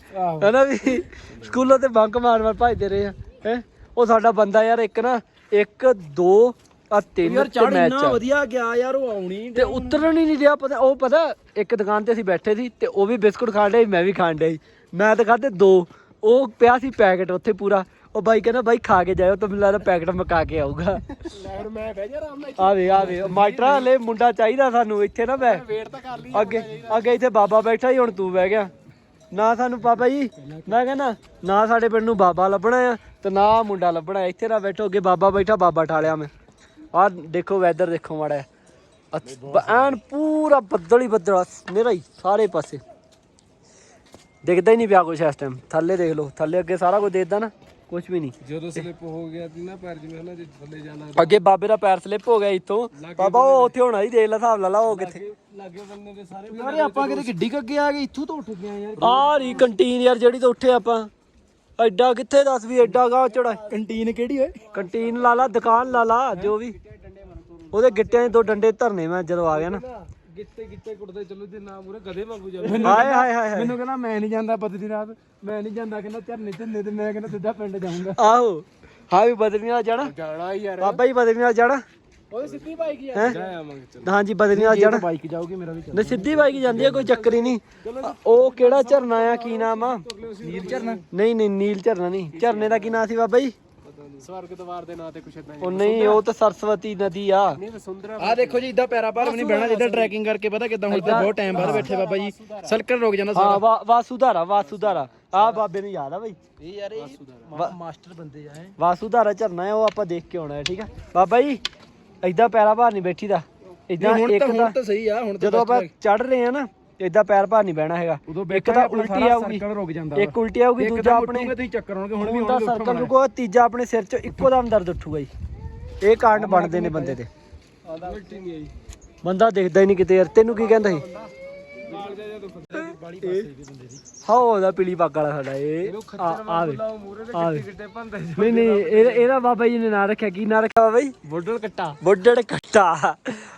B: ਹੈਨਾ ਵੀ? ਸਕੂਲੋਂ ਤੇ ਬੰਕ ਮਾਰ ਮਾਰ ਭੱਜਦੇ ਰਹੇ ਆ ਹੈ? ਉਹ ਸਾਡਾ ਬੰਦਾ ਯਾਰ ਇੱਕ ਨਾ ਇੱਕ ਦੋ ਆ ਤਿੰਨ
D: ਯਾਰ
B: ਤੇ
D: ਚੜ
B: ਮੈਚ
D: ਇੰਨਾ ਵਧੀਆ ਗਿਆ ਯਾਰ ਉਹ ਆਉਣੀ
B: ਤੇ ਉਤਰਨ ਹੀ ਨਹੀਂ ਰਿਹਾ ਪਤਾ ਉਹ ਪਤਾ ਇੱਕ ਦੁਕਾਨ ਤੇ ਅਸੀਂ ਬੈਠੇ ਸੀ ਤੇ ਉਹ ਵੀ ਬਿਸਕੁਟ ਖਾਣ ਡਿਆ ਸੀ ਮੈਂ ਵੀ ਖਾਣ ਡਿਆ ਸੀ। ਮੈਂ ਤਾਂ ਖਾਦੇ ਦੋ। ਉਹ ਪਿਆ ਸੀ ਪੈਕਟ ਉੱਥੇ ਪੂਰਾ। ਉਹ ਬਾਈ ਕਹਿੰਦਾ ਬਾਈ ਖਾ ਕੇ ਜਾਇਓ ਤਾਂ ਮੈਨੂੰ ਲੱਗਦਾ ਪੈਕਟ ਮਕਾ ਕੇ ਆਊਗਾ।
D: ਲੈਣ ਮੈਂ ਬਹਿ ਜਾ ਆਰਾਮ ਨਾਲ
B: ਆਵੇ ਆਵੇ ਮਾਈਟਰਾ ਹਲੇ ਮੁੰਡਾ ਚਾਹੀਦਾ ਸਾਨੂੰ ਇੱਥੇ ਨਾ ਬੈ
D: ਵੇਟ ਤਾਂ ਕਰ ਲਈ
B: ਅੱਗੇ ਅੱਗੇ ਇੱਥੇ ਬਾਬਾ ਬੈਠਾ ਹੀ ਹੁਣ ਤੂੰ ਬਹਿ ਗਿਆ। ਨਾ ਸਾਨੂੰ ਬਾਬਾ ਜੀ ਮੈਂ ਕਹਿੰਦਾ ਨਾ ਸਾਡੇ ਪਿੰਡ ਨੂੰ ਬਾਬਾ ਲੱਭਣਾ ਆ ਤੇ ਨਾ ਮੁੰਡਾ ਲੱਭਣਾ ਇੱਥੇ ਨਾ ਬੈਠੋ ਅੱਗੇ ਬਾਬਾ ਬੈਠਾ ਬਾਬਾ ਠਾਲਿਆ ਮੈਂ। ਆਹ ਦੇਖੋ ਵੈਦਰ ਦੇਖੋ ਮਾੜਾ ਐਨ ਪੂਰਾ ਬੱਦਲ ਹੀ ਬੱਦਲ ਮੇਰਾ ਹੀ ਸਾਰੇ ਪਾਸੇ। ਦਿਖਦਾ ਹੀ ਨਹੀਂ ਪਿਆ ਕੁਛ ਇਸ ਟਾਈਮ ਥੱਲੇ ਦੇਖ ਲਓ ਥੱਲੇ ਅੱਗੇ ਸਾਰਾ ਕੁਝ ਦੇਖਦਾ ਨਾ। ਕੁਝ ਵੀ ਨਹੀਂ।
D: ਜਦੋਂ ਸਲਿੱਪ ਹੋ ਗਿਆ ਤੀ ਨਾ ਪੈਰ ਜਿਵੇਂ ਨਾ ਜੇ ਥੱਲੇ ਜਾਣ ਲੱਗਦਾ
B: ਅੱਗੇ ਬਾਬੇ ਦਾ ਪੈਰ ਸਲਿੱਪ ਹੋ ਗਿਆ ਇੱਥੋਂ। ਬਾਬਾ ਉਹ ਉੱਥੇ ਹੋਣਾ ਹੀ ਦੇਖ ਲੈ ਹਿਸਾਬ ਲਾ ਲਾ ਉਹ ਕਿੱਥੇ।
D: ਲੱਗੇ ਬੰਦੇ ਦੇ ਸਾਰੇ ਯਾਰ ਆਪਾਂ ਕਿਤੇ ਕਿੱਡੀ ਕੁ ਅੱਗੇ ਆ ਗਏ ਇੱਥੋਂ ਤੋਂ ਉੱਠ ਗਏ ਆ ਯਾਰ।
B: ਆਹ ਰੀ ਕੰਟੀਨ ਯਾਰ ਜਿਹੜੀ ਤੋਂ ਉੱਠੇ ਆਪਾਂ। ਐਡਾ ਕਿੱਥੇ ਦੱਸ ਵੀ ਐਡਾ ਗਾ ਚੜਾ।
D: ਕੰਟੀਨ ਕਿਹੜੀ ਓਏ?
B: ਕੰਟੀਨ ਲਾ ਲਾ ਦੁਕਾਨ ਲਾ ਲਾ ਜੋ ਵੀ। ਉਹਦੇ ਗਿੱਟਿਆਂ 'ਚ ਦੋ ਡੰਡੇ ਧਰਨੇ ਮੈਂ ਜਦੋਂ ਆ ਗਿਆ ਨਾ।
D: ਗਿੱਟੇ ਗਿੱਟੇ ਕੁੱਟਦੇ ਚੱਲੋ ਤੇ ਨਾ ਮੂਰੇ ਗਧੇ ਵਾਂਗੂ ਜਾਵੇ
B: ਹਾਏ ਹਾਏ ਹਾਏ ਹਾਏ।
D: ਮੈਨੂੰ ਕਹਿੰਦਾ ਮੈਂ ਨਹੀਂ ਜਾਂਦਾ ਬਦਰੀਨਾਥ ਮੈਂ ਨਹੀਂ ਜਾਂਦਾ ਕਹਿੰਦਾ ਝਰਨੇ ਝੰਨੇ ਤੇ ਮੈਂ ਕਹਿੰਦਾ ਸਿੱਧਾ ਪਿੰਡ ਜਾਊਂਗਾ।
B: ਆਹੋ। ਹਾਂ ਵੀ ਬਦਰੀਨਾਥ ਜਾਣਾ
D: ਜਾਣਾ ਯਾਰ
B: ਬਾਬਾ ਜੀ ਬਦਰੀਨਾਥ ਜਾਣਾ
D: ਉਹਦੇ ਸਿੱਧੀ ਬਾਈਕ ਹੀ
B: ਹੈਂ?
D: ਜਾ ਆਵਾਂਗੇ ਚਲੋ।
B: ਹਾਂਜੀ ਬਦਰੀਨਾਥ ਜਾਣਾ
D: ਬਾਈਕ ਜਾਊਗੀ ਮੇਰਾ ਵੀ
B: ਨਹੀਂ ਸਿੱਧੀ ਬਾਈਕ ਜਾਂਦੀ ਹੈ ਕੋਈ ਚੱਕਰ ਹੀ ਨਹੀਂ। ਉਹ ਕਿਹੜਾ ਝਰਨਾ ਆ ਕੀ ਨਾਮ ਆ?
D: ਨੀਲ ਝਰਨਾ।
B: ਨਹੀਂ ਨਹੀਂ ਨੀਲ ਝਰਨਾ ਨਹੀਂ। ਝਰਨੇ ਦਾ ਕੀ ਨਾਮ ਸੀ ਬਾਬਾ ਜੀ?
D: ਸਵਰਗ ਦਵਾਰ ਦੇ ਨਾਂ ਤੇ ਕੁਛ ਇਦਾਂ
B: ਉਹ ਨਹੀਂ ਉਹ ਤਾਂ ਸਰਸਵਤੀ ਨਦੀ ਆ।
D: ਨਹੀਂ ਵਸੁੰਧਰਾ ਆ ਦੇਖੋ ਜੀ ਇਦਾਂ ਪੈਰਾ ਭਾਰ ਵੀ ਨਹੀਂ ਬਹਿਣਾ ਜਿੱਦਾਂ ਟਰੈਕਿੰਗ ਕਰਕੇ ਪਤਾ ਕਿਦਾਂ ਹੁਣ ਤਾਂ ਬਹੁਤ ਟਾਈਮ ਬਾਅਦ ਬੈਠੇ ਬਾਬਾ ਜੀ। ਸਰਕਲ ਰੁਕ ਜਾਂਦਾ
B: ਹਾਂ ਵਾ- ਵਾਸੂਧਾਰਾ ਵਾਸੂਧਾਰਾ ਆ ਬਾਬੇ ਨੂੰ ਯਾਦ ਆ ਬਈ?
D: ਇਹ ਯਾਰ ਇਹ ਮਾਸਟਰ ਬੰਦੇ ਆ
B: ਵਾਸੂਧਾਰਾ ਝਰਨਾ ਹੈ ਉਹ ਆਪਾਂ ਦੇਖ ਕੇ ਆਉਣਾ ਹੈ ਠੀਕ ਆ? ਬਾਬਾ ਜੀ ਏਦਾਂ ਪੈਰਾਂ ਭਾਰ ਨਹੀਂ ਬੈਠੀ ਦਾ ਏਦਾਂ
D: ਹੁਣ
B: ਇੱਕ
D: ਤਾਂ
B: ਤਾਂ
D: ਹੁਣ ਤਾਂ ਸਹੀ ਆ ਹੁਣ ਤਾਂ
B: ਜਦੋਂ ਆਪਾਂ ਚੜ ਰਹੇ ਆ ਨਾ ਏਦਾਂ ਪੈਰ ਭਾਰ ਨਹੀਂ ਬਹਿਣਾ ਹੈਗਾ।
D: ਉਦੋਂ
B: ਇੱਕ ਤਾਂ ਉਲਟੀ ਆਊਗੀ
D: ਸਰਕਲ ਰੁਕ ਜਾਂਦਾ
B: ਇੱਕ ਉਲਟੀ ਆਊਗੀ ਦੂਜਾ ਆਪਣੇ
D: ਤੁਸੀਂ ਚੱਕਰ ਆਉਣਗੇ ਹੁਣ ਵੀ
B: ਹੁਣ ਸਰਕਲ ਰੁਕੋ ਤੀਜਾ ਆਪਣੇ ਸਿਰ 'ਚ ਇੱਕੋ ਦਮ ਦਰਦ ਉੱਠੂਗਾ ਜੀ। ਇਹ ਕਾਰਨ ਬਣਦੇ ਨੇ ਬੰਦੇ ਦੇ।
D: ਉਲਟੀ ਨਹੀਂ ਆਈ
B: ਬੰਦਾ ਦਿਖਦਾ ਹੀ ਨਹੀਂ ਕਿਤੇ ਯਾਰ ਤੈਨੂੰ ਕੀ ਕਹਿੰਦਾ ਸੀ? ਹਾਂ ਉਹਦਾ ਪੀਲੀ ਪੱਗ ਵਾਲਾ ਸਾਡਾ ਇਹ। ਆ ਆ ਵੇ ਆ ਵੇ। ਨਹੀਂ ਨਹੀਂ ਇਹਦਾ ਇਹਦਾ ਬਾਬਾ ਜੀ ਨੇ ਨਾਂ ਰੱਖਿਆ ਕੀ ਨਾਂ ਰੱਖਿਆ ਬਾਬਾ ਜੀ?
D: ਬੁੱਢਲ ਕੱਟਾ
B: ਬੁੱਢੜ ਕੱਟਾ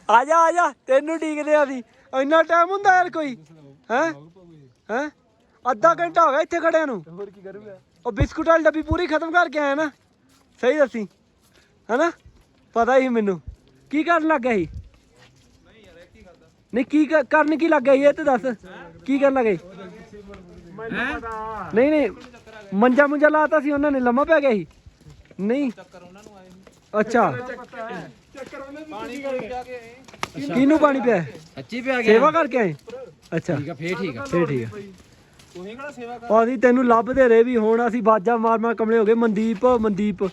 B: ਆ ਜਾ ਆ ਜਾ ਤੈਨੂੰ ਡੀਕਦੇ ਆ ਅਸੀਂ। ਇੰਨਾ ਟਾਈਮ ਹੁੰਦਾ ਯਾਰ ਕੋਈ? ਹੈ? ਹੈ? ਅੱਧਾ ਘੰਟਾ ਹੋ ਗਿਆ ਇੱਥੇ ਖੜਿਆਂ ਨੂੰ।
A: ਹੋਰ ਕੀ ਕਰੂਗਾ
B: ਉਹ ਬਿਸਕੁਟ ਵਾਲੀ ਡੱਬੀ ਪੂਰੀ ਖਤਮ ਕਰਕੇ ਆਇਆ ਨਾ। ਸਹੀ ਦੱਸੀ। ਹੈਨਾ? ਪਤਾ ਹੀ ਮੈਨੂੰ। ਕੀ ਕਰਨ ਲੱਗ ਗਿਆ ਸੀ? ਨਹੀਂ ਕੀ ਕ- ਕਰਨ ਕੀ ਲੱਗ ਗਿਆ ਸੀ? ਇਹ ਤੇ ਦੱਸ। ਕੀ ਕਰਨ ਲੱਗੇ ਨਹੀਂ ਨਹੀਂ। ਮੰਜਾ ਮੁੰਜਾ ਲਾਤਾ ਸੀ ਉਹਨਾਂ ਨੇ। ਲੰਮਾ ਪੈ ਗਿਆ ਸੀ। ਨਹੀਂ। ਅੱਛਾ। ਕਿਹਨੂੰ ਪਾਣੀ ਪਿਆ?
D: ਸੱਚੀ ਪਿਆ ਗਿਆ।
B: ਸੇਵਾ ਕਰਕੇ ਆਏ? ਅੱਛਾ।
D: ਠੀਕ ਆ ਫੇਰ ਠੀਕ ਆ।
B: ਫੇਰ ਠੀਕ ਹੈ ਅਸੀਂ ਤੈਨੂੰ ਲੱਭਦੇ ਰਹੇ ਵੀ ਹੁਣ ਅਸੀਂ ਬਾਜਾ ਮਾਰ ਮਾਰ ਕਮਲੇ ਹੋ ਗਏ। ਮਨਦੀਪ ਮਨਦੀਪ।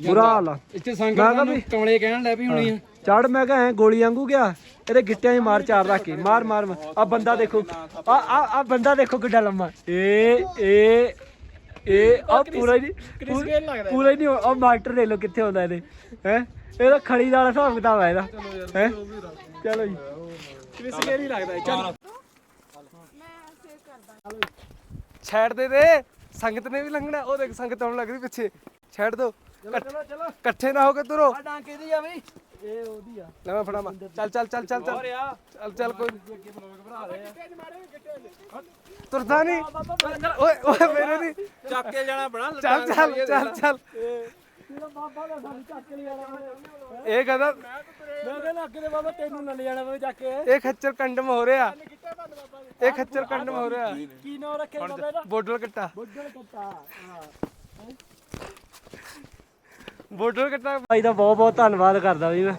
B: ਬੁਰਾ ਹਾਲ ਆ।
D: ਇੱਥੇ ਸੰਗ
B: ਮੈਂ ਕਿਹਾ
D: ਨੂੰ ਕਮਲੇ ਕਹਿਣ ਲੈ ਵੀ ਹੋਣੀ ਆ।
B: ਚੜ ਮੈਂ ਕਿਹਾ ਗੋਲੀ ਵਾਂਗੂ ਗਿਆ। ਇਹਦੇ ਗਿੱਟਿਆਂ 'ਚ ਮਾਰ ਚਾਰ ਰੱਖ ਕੇ। ਮਾਰ ਮਾਰ ਆ ਬੰਦਾ ਦੇਖੋ। ਆ ਆ ਆ ਬੰਦਾ ਦੇਖੋ ਕਿੱਡਾ ਲੰਮਾ। ਏ ਏ ਏ। ਆ ਪੂਰਾ ਹੀ ਨਹੀਂ ਪੂਰਾ ਹੀ ਨਹੀਂ ਆ ਮਾਸਟਰ ਦੇ ਲੋ ਕਿੱਥੇ ਹੁੰਦਾ ਇਹਦੇ। ਹੈ? ਇਹਦਾ ਖੜੀ ਦਾ ਹਿਸਾਬ ਕਿਤਾਬ ਹੈ ਇਹਦਾ। ਹੈ? ਚਲੋ ਜੀ।
A: ਕ੍ਰਿਸ ਕੇ ਨਹੀਂ ਲੱਗਦਾ ਚੱਲ। ਛੱਡ ਦੇ ਦੇ। ਸੰਗਤ ਨੇ ਵੀ ਲੰਘਣਾ। ਉਹ ਦੇਖ ਸੰਗਤ ਆਉਣ ਲੱਗਦੀ ਪਿੱਛੇ। ਛੱਡ ਦੋ।
B: ਚਲੋ ਚਲੋ
A: ਇਕੱਠੇ ਨਾ ਹੋ ਕੇ ਤੁਰੋ।
B: ਆ ਡਾਂਕੇ ਦੀ ਆ ਬਈ। ਇਹ ਉਹਦੀ ਆ।
A: ਲੈ ਮੈਂ ਫੜਾਵਾਂ। ਚੱਲ ਚੱਲ ਚੱਲ ਚੱਲ ਚੱਲ। ਚੱਲ ਚੱਲ ਕੋਈ ਤੁਰਦਾ ਨਹੀਂ ਓਏ ਓਏ ਮੇਰੇ ਨਹੀਂ
D: ਚੱਕ ਕੇ ਜਾਣਾ ਬਣਾ।
A: ਚੱਲ ਚੱਲ ਚੱਲ ਚੱਲ।
B: ਬਾਬਾ
A: ਇਹ ਕਹਿੰਦਾ
B: ਮੈਂ ਕਹਿੰਦਾ ਅੱਗੇ ਦੇ ਬਾਬਾ ਤੈਨੂੰ ਨਾ ਲੈ ਜਾਣਾ ਮੈਂ ਚੱਕ ਕੇ।
A: ਇਹ ਖੱਚਰ ਕੰਡਮ ਹੋ ਰਿਹਾ। ਇਹ ਖੱਚਰ ਕੰਡਮ ਹੋ ਰਿਹਾ।
B: ਕੀ ਨਾਮ ਰੱਖਿਆ ਬਾਬਾ ਇਹਦਾ?
A: ਬੋਡਲ ਕੱਟਾ।
B: ਬੁੱਢਲ ਕੱਟਾ
A: ਬੋਡਲ ਕੱਟਾ।
B: ਭਾਈ ਦਾ ਬਹੁਤ ਬਹੁਤ ਧੰਨਵਾਦ ਕਰਦਾ ਵੀ ਮੈਂ।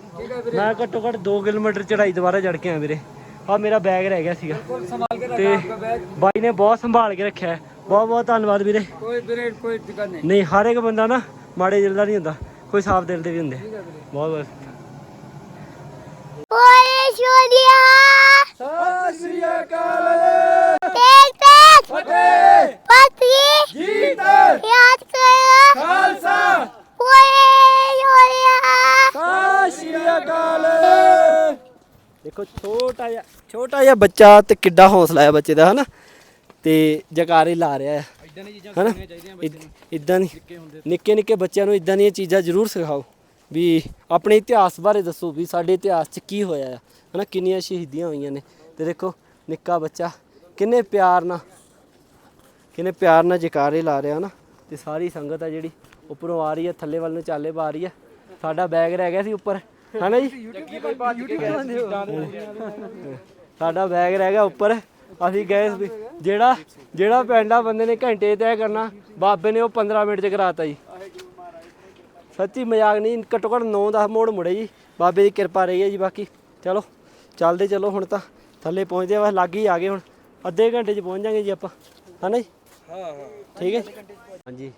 B: ਮੈਂ ਘੱਟੋ ਘੱਟ 2 ਕਿਲੋਮੀਟਰ ਚੜਾਈ ਦੁਬਾਰਾ ਚੜ ਕੇ ਆਇਆ ਵੀਰੇ। ਆ ਮੇਰਾ ਬੈਗ ਰਹਿ ਗਿਆ ਸੀਗਾ। ਤੇ ਬਾਈ ਨੇ ਬਹੁਤ ਸੰਭਾਲ ਕੇ ਰੱਖਿਆ। ਬਹੁਤ ਬਹੁਤ ਧੰਨਵਾਦ ਵੀਰੇ।
D: ਕੋਈ ਵੀਰੇ ਕੋਈ ਦਿੱਕਤ ਨਹੀਂ।
B: ਨਹੀਂ ਹਰ ਇੱਕ ਬੰਦਾ ਨਾ ਮਾੜੇ ਦਿਲ ਦਾ ਨਹੀਂ ਹੁੰਦਾ ਕੋਈ ਸਾਫ਼ ਦਿਲ ਦੇ ਵੀ ਹੁੰਦੇ। ਬਹੁਤ ਬਹੁਤ।
E: ਓਏ ਛੋੜਿਆ
A: ਸਤਿ ਸ੍ਰੀ ਅਕਾਲ।
E: ਦੇਖ ਦੇਖ
A: ਫਤਿਹ।
E: ਪਤੀ
A: ਜੀਤ।
E: ਯਾਦ ਕਰ
A: ਖਾਲਸਾ।
E: ਓਏ ਛੋੜਿਆ
B: ਸਤਿ ਸ਼੍ਰੀ ਅਕਾਲ। ਦੇਖੋ ਛੋਟਾ ਜਿਹਾ ਛੋਟਾ ਜਿਹਾ ਬੱਚਾ ਤੇ ਕਿੱਡਾ ਹੌਸਲਾ ਹੈ ਬੱਚੇ ਦਾ ਹਨਾ? ਤੇ ਜਕਾਰੇ ਲਾ ਰਿਹਾ ਹੈ।
D: ਇਦਾਂ ਦੀ ਚੀਜ਼ਾਂ
B: ਇਦਾਂ ਨਹੀਂ ਨਿੱਕੇ ਨਿੱਕੇ ਬੱਚਿਆਂ ਨੂੰ ਇਦਾਂ ਦੀਆਂ ਚੀਜ਼ਾਂ ਜ਼ਰੂਰ ਸਿਖਾਓ ਵੀ ਆਪਣੇ ਇਤਿਹਾਸ ਬਾਰੇ ਦੱਸੋ ਵੀ ਸਾਡੇ ਇਤਿਹਾਸ 'ਚ ਕੀ ਹੋਇਆ ਹੈ ਹਨਾ? ਕਿੰਨੀਆਂ ਸ਼ਹੀਦੀਆਂ ਹੋਈਆਂ ਨੇ। ਤੇ ਦੇਖੋ ਨਿੱਕਾ ਬੱਚਾ ਕਿੰਨੇ ਪਿਆਰ ਨਾਲ ਕਿੰਨੇ ਪਿਆਰ ਨਾਲ ਜਕਾਰੇ ਲਾ ਰਿਹਾ ਨਾ ਤੇ ਸਾਰੀ ਸੰਗਤ ਆ ਜਿਹੜੀ ਉੱਪਰੋਂ ਆ ਰਹੀ ਹੈ ਥੱਲੇ ਵੱਲ ਨੂੰ ਚਾਲੇ ਪਾ ਰਹੀ ਹੈ ਸਾਡਾ ਬੈਗ ਰਹਿ ਗਿਆ ਸੀ ਉੱਪਰ। ਹਨਾ ਜੀ? ਸਾਡਾ ਬੈਗ ਰਹਿ ਗਿਆ ਉੱਪਰ। ਅਸੀਂ ਗਏ ਸੀ। ਜਿਹੜਾ ਜਿਹੜਾ ਪਿੰਡਾ ਬੰਦੇ ਨੇ ਘੰਟੇ ਤੈਅ ਕਰਨਾ। ਬਾਬੇ ਨੇ ਉਹ 15 ਮਿੰਟ ਚ ਕਰਾਤਾ ਜੀ। ਸੱਚੀ ਮਜ਼ਾਕ ਨਹੀਂ ਘੱਟੋ ਘੱਟ 9-10 ਮੋੜ ਮੁੜੇ ਜੀ। ਬਾਬੇ ਦੀ ਕਿਰਪਾ ਰਹੀ ਹੈ ਜੀ ਬਾਕੀ। ਚਲੋ ਚੱਲਦੇ ਚਲੋ ਹੁਣ ਤਾਂ। ਥੱਲੇ ਪਹੁੰਚਦੇ ਆ ਬਸ ਲੱਗ ਹੀ ਆ ਗਏ ਹੁਣ। ਅੱਧੇ ਘੰਟੇ ਚ ਪਹੁੰਚ ਜਾਾਂਗੇ ਜੀ ਆਪਾਂ। ਹਨਾ ਜੀ? ਹਾਂ ਠੀਕ ਹੈ ਹਾਂਜੀ।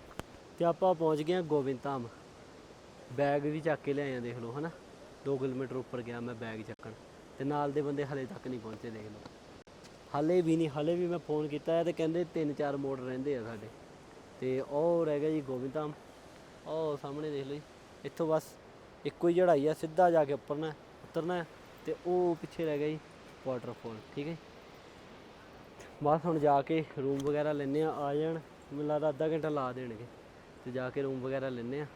B: ਤੇ ਆਪਾਂ ਪਹੁੰਚ ਗਏ ਹਾਂ ਗੋਬਿੰਦ ਧਾਮ। ਬੈਗ ਵੀ ਚੱਕ ਕੇ ਲਿਆਏ ਆ ਦੇਖ ਲਓ ਹਨਾ। 2 ਕਿਲੋਮੀਟਰ ਉੱਪਰ ਗਿਆ ਮੈਂ ਬੈਗ ਚੱਕਣ। ਤੇ ਨਾਲ ਦੇ ਬੰਦੇ ਹਲੇ ਤੱਕ ਨਹੀਂ ਪਹੁੰਚੇ ਦੇਖ ਲਓ। ਹਾਲੇ ਵੀ ਨਹੀਂ, ਹਾਲੇ ਵੀ ਮੈਂ ਫੋਨ ਕੀਤਾ ਹੈ ਤੇ ਕਹਿੰਦੇ ਤਿੰਨ ਚਾਰ ਮੋੜ ਰਹਿੰਦੇ ਆ ਸਾਡੇ। ਤੇ ਉਹ ਰਹਿ ਗਿਆ ਜੀ ਗੋਬਿੰਦ ਧਾਮ ਉਹ ਸਾਹਮਣੇ ਦੇਖ ਲਓ ਜੀ। ਇੱਥੋਂ ਬਸ ਇੱਕੋ ਹੀ ਚੜਾਈ ਆ, ਸਿੱਧਾ ਜਾ ਕੇ ਉੱਪਰਨਾ, ਉਤਰਨਾ ਹੈ ਤੇ ਉਹ ਪਿੱਛੇ ਰਹਿ ਗਿਆ ਜੀ ਵਾਟਰਫਾਲ ਠੀਕ ਹੈ ਜੀ। ਬਸ ਹੁਣ ਜਾ ਕੇ ਰੂਮ ਵਗੈਰਾ ਲੈਣੇ ਆ ਆ ਜਾਣ। ਮੈਨੂੰ ਲੱਗਦਾ ਅੱਧਾ ਘੰਟਾ ਲਾ ਦੇਣਗੇ। ਤੇ ਜਾ ਕੇ ਰੂਮ ਵਗੈਰਾ ਲੈਣੇ ਆ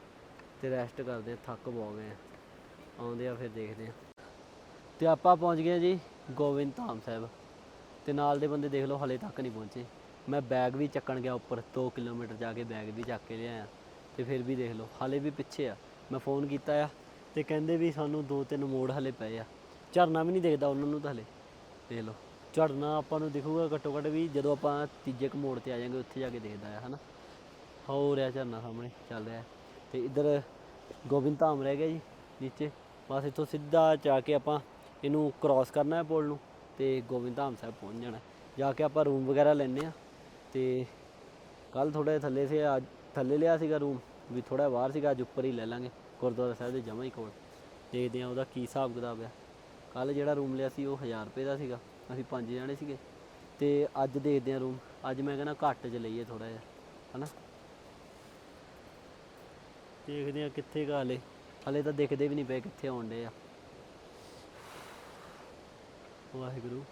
B: ਤੇ ਰੈਸਟ ਕਰਦੇ ਆ ਥੱਕ ਬਹੁਤ ਗਏ ਆ ਆਉਂਦੇ ਆ ਫਿਰ ਦੇਖਦੇ ਆ ਤੇ ਆਪਾਂ ਪਹੁੰਚ ਗਏ ਜੀ ਗੋਬਿੰਦ ਧਾਮ ਸਾਹਿਬ। ਤੇ ਨਾਲ ਦੇ ਬੰਦੇ ਦੇਖ ਲਓ ਹਲੇ ਤੱਕ ਨਹੀਂ ਪਹੁੰਚੇ। ਮੈਂ ਬੈਗ ਵੀ ਚੱਕਣ ਗਿਆ ਉੱਪਰ 2 ਕਿਲੋਮੀਟਰ ਜਾ ਕੇ ਬੈਗ ਵੀ ਚੱਕ ਕੇ ਲਿਆਇਆ। ਤੇ ਫਿਰ ਵੀ ਦੇਖ ਲਓ, ਹਲੇ ਵੀ ਪਿੱਛੇ ਆ। ਮੈਂ ਫੋਨ ਕੀਤਾ ਆ ਤੇ ਕਹਿੰਦੇ ਵੀ ਸਾਨੂੰ ਦੋ ਤਿੰਨ ਮੋੜ ਹਲੇ ਪਏ ਆ। ਝਰਨਾ ਵੀ ਨਹੀਂ ਦਿਖਦਾ ਉਹਨਾਂ ਨੂੰ ਤਾਂ ਹਲੇ। ਦੇਖ ਲਓ, ਝਰਨਾ ਆਪਾਂ ਨੂੰ ਦਿਖੂਗਾ ਘੱਟੋ ਘੱਟ ਵੀ ਜਦੋਂ ਆਪਾਂ ਤੀਜੇ ਕੁ ਮੋੜ ਤੇ ਆ ਜਾਾਂਗੇ, ਉੱਥੇ ਜਾ ਕੇ ਦੇਖਦਾ ਆ, ਹਨਾ। ਹੋ ਰਿਹਾ ਝਰਨਾ ਸਾਹਮਣੇ ਚੱਲ ਰਿਹਾ। ਤੇ ਇੱਧਰ ਗੋਬਿੰਦ ਧਾਮ ਰਹਿ ਗਿਆ ਜੀ, ਨੀਚੇ। ਬਸ ਇੱਥੋਂ ਸਿੱਧਾ ਜਾ ਕੇ ਆਪਾਂ ਇਹਨੂੰ ਕ੍ਰਾਸ ਕਰਨਾ ਹੈ ਪੁਲ ਨੂੰ। ਤੇ ਗੋਬਿੰਦ ਧਾਮ ਸਾਹਿਬ ਪਹੁੰਚ ਜਾਣਾ ਜਾ ਕੇ ਆਪਾਂ ਰੂਮ ਵਗੈਰਾ ਲੈਣੇ ਆ ਤੇ ਕੱਲ ਥੋੜਾ ਥੱਲੇ ਸੀ ਅੱਜ ਥੱਲੇ ਲਿਆ ਸੀਗਾ ਰੂਮ ਵੀ ਥੋੜਾ ਬਾਹਰ ਸੀਗਾ, ਅੱਜ ਉੱਪਰ ਹੀ ਲੈ ਲਾਂਗੇ। ਗੁਰਦੁਆਰਾ ਸਾਹਿਬ ਦੇ ਜਮਾ ਹੀ ਕੋਲ। ਦੇਖਦੇ ਆ ਉਹਦਾ ਕੀ ਹਿਸਾਬ ਕਿਤਾਬ ਆ। ਕੱਲ ਜਿਹੜਾ ਰੂਮ ਲਿਆ ਸੀ, ਉਹ 1000 ਰੁਪਏ ਦਾ ਸੀਗਾ। ਅਸੀਂ ਪੰਜ ਜਾਣੇ ਸੀਗੇ। ਤੇ ਅੱਜ ਦੇਖਦੇ ਆ ਰੂਮ ਅੱਜ ਮੈਂ ਕਹਿੰਦਾ ਘੱਟ ਚ ਲਈਏ ਥੋੜਾ ਜਿਹਾ, ਹਨਾ? ਦੇਖਦੇ ਆ ਕਿੱਥੇ ਕਾ ਹਲੇ। ਹਲੇ ਤਾਂ ਦਿਖਦੇ ਵੀ ਨਹੀਂ ਪਏ ਕਿੱਥੇ ਆਉਂਦੇ ਆ। ਵਾਹਿਗੁਰੂ।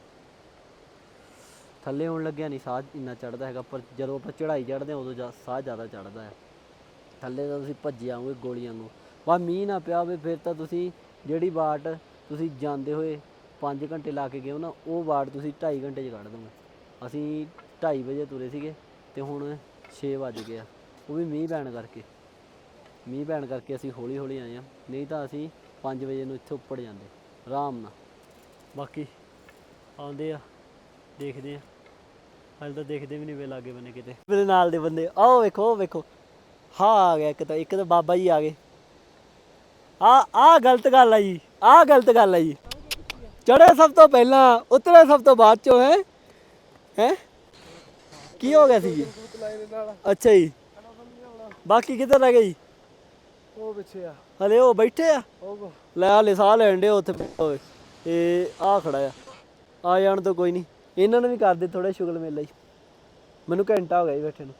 B: ਥੱਲੇ ਆਉਣ ਲੱਗਿਆ ਨਹੀਂ ਸਾਹ ਇੰਨਾ ਚੜਦਾ ਹੈਗਾ, ਪਰ ਜਦੋਂ ਆਪਾਂ ਚੜਾਈ ਚੜਦੇ ਹਾਂ ਉਦੋਂ ਜਾ- ਸਾਹ ਜ਼ਿਆਦਾ ਚੜਦਾ ਹੈ। ਥੱਲੇ ਤਾਂ ਤੁਸੀਂ ਭੱਜੇ ਆਉਂਗੇ ਗੋਲੀਆਂ ਨੂੰ। ਵਾ ਮੀਂਹ ਨਾ ਪਿਆ ਹੋਵੇ, ਫਿਰ ਤਾਂ ਤੁਸੀਂ ਜਿਹੜੀ ਬਾਟ ਤੁਸੀਂ ਜਾਂਦੇ ਹੋਏ 5 ਘੰਟੇ ਲਾ ਕੇ ਗਏ ਹੋ ਨਾ, ਉਹ ਬਾਟ ਤੁਸੀਂ 2.5 ਘੰਟੇ 'ਚ ਕੱਢ ਦੋਗੇ। ਅਸੀਂ 2:30 ਵਜੇ ਤੁਰੇ ਸੀਗੇ ਤੇ ਹੁਣ 6 ਵੱਜ ਗਏ ਆ। ਉਹ ਵੀ ਮੀਂਹ ਪੈਣ ਕਰਕੇ। ਮੀਂਹ ਪੈਣ ਕਰਕੇ ਅਸੀਂ ਹੌਲੀ ਹੌਲੀ ਆਏ ਆ ਨਹੀਂ ਤਾਂ ਅਸੀਂ 5 ਵਜੇ ਨੂੰ ਇੱਥੇ ਉੱਪਰ ਜਾਂਦੇ। ਆਰਾਮ ਨਾਲ। ਬਾਕੀ ਆਉਂਦੇ ਆ ਦੇਖਦੇ ਆ। ਹਾਲੇ ਤਾਂ ਦੇਖਦੇ ਵੀ ਨਹੀਂ ਵੇ ਲਾਗੇ ਬੰਨੇ ਕਿਤੇ। ਮੇਰੇ ਨਾਲ ਦੇ ਬੰਦੇ ਆਓ ਵੇਖੋ ਵੇਖੋ। ਹਾਂ ਆ ਗਿਆ ਇੱਕ ਤਾਂ ਇੱਕ ਤਾਂ ਬਾਬਾ ਜੀ ਆ ਗਏ। ਆ ਆ ਗਲਤ ਗੱਲ ਆ ਜੀ ਆ ਗਲਤ ਗੱਲ ਆ ਜੀ। ਚੜੇ ਸਭ ਤੋਂ ਪਹਿਲਾਂ ਉਤਰੇ ਸਭ ਤੋਂ ਬਾਅਦ ਚੋਂ ਹੈ? ਹੈ? ਕੀ ਹੋ ਗਿਆ ਸੀ ਜੀ? ਅੱਛਾ ਜੀ। ਬਾਕੀ ਕਿੱਧਰ ਰਹਿ ਗਏ ਜੀ?
A: ਉਹ ਪਿੱਛੇ ਆ।
B: ਹਲੇ ਉਹ ਬੈਠੇ ਆ? ਲੈ ਹਲੇ ਸਾਹ ਲੈਣ ਦੇ ਉੱਥੇ। ਓਏ ਇਹ ਆ ਖੜਾ ਆ। ਆ ਜਾਣ ਤੋਂ ਕੋਈ ਨਹੀਂ। ਇਹਨਾਂ ਨੂੰ ਵੀ ਕਰ ਦੇ ਥੋੜਾ ਸ਼ੁਗਲ ਮੇਲਾ ਹੀ। ਮੈਨੂੰ ਘੰਟਾ ਹੋ ਗਿਆ ਜੀ ਬੈਠੇ ਨੂੰ।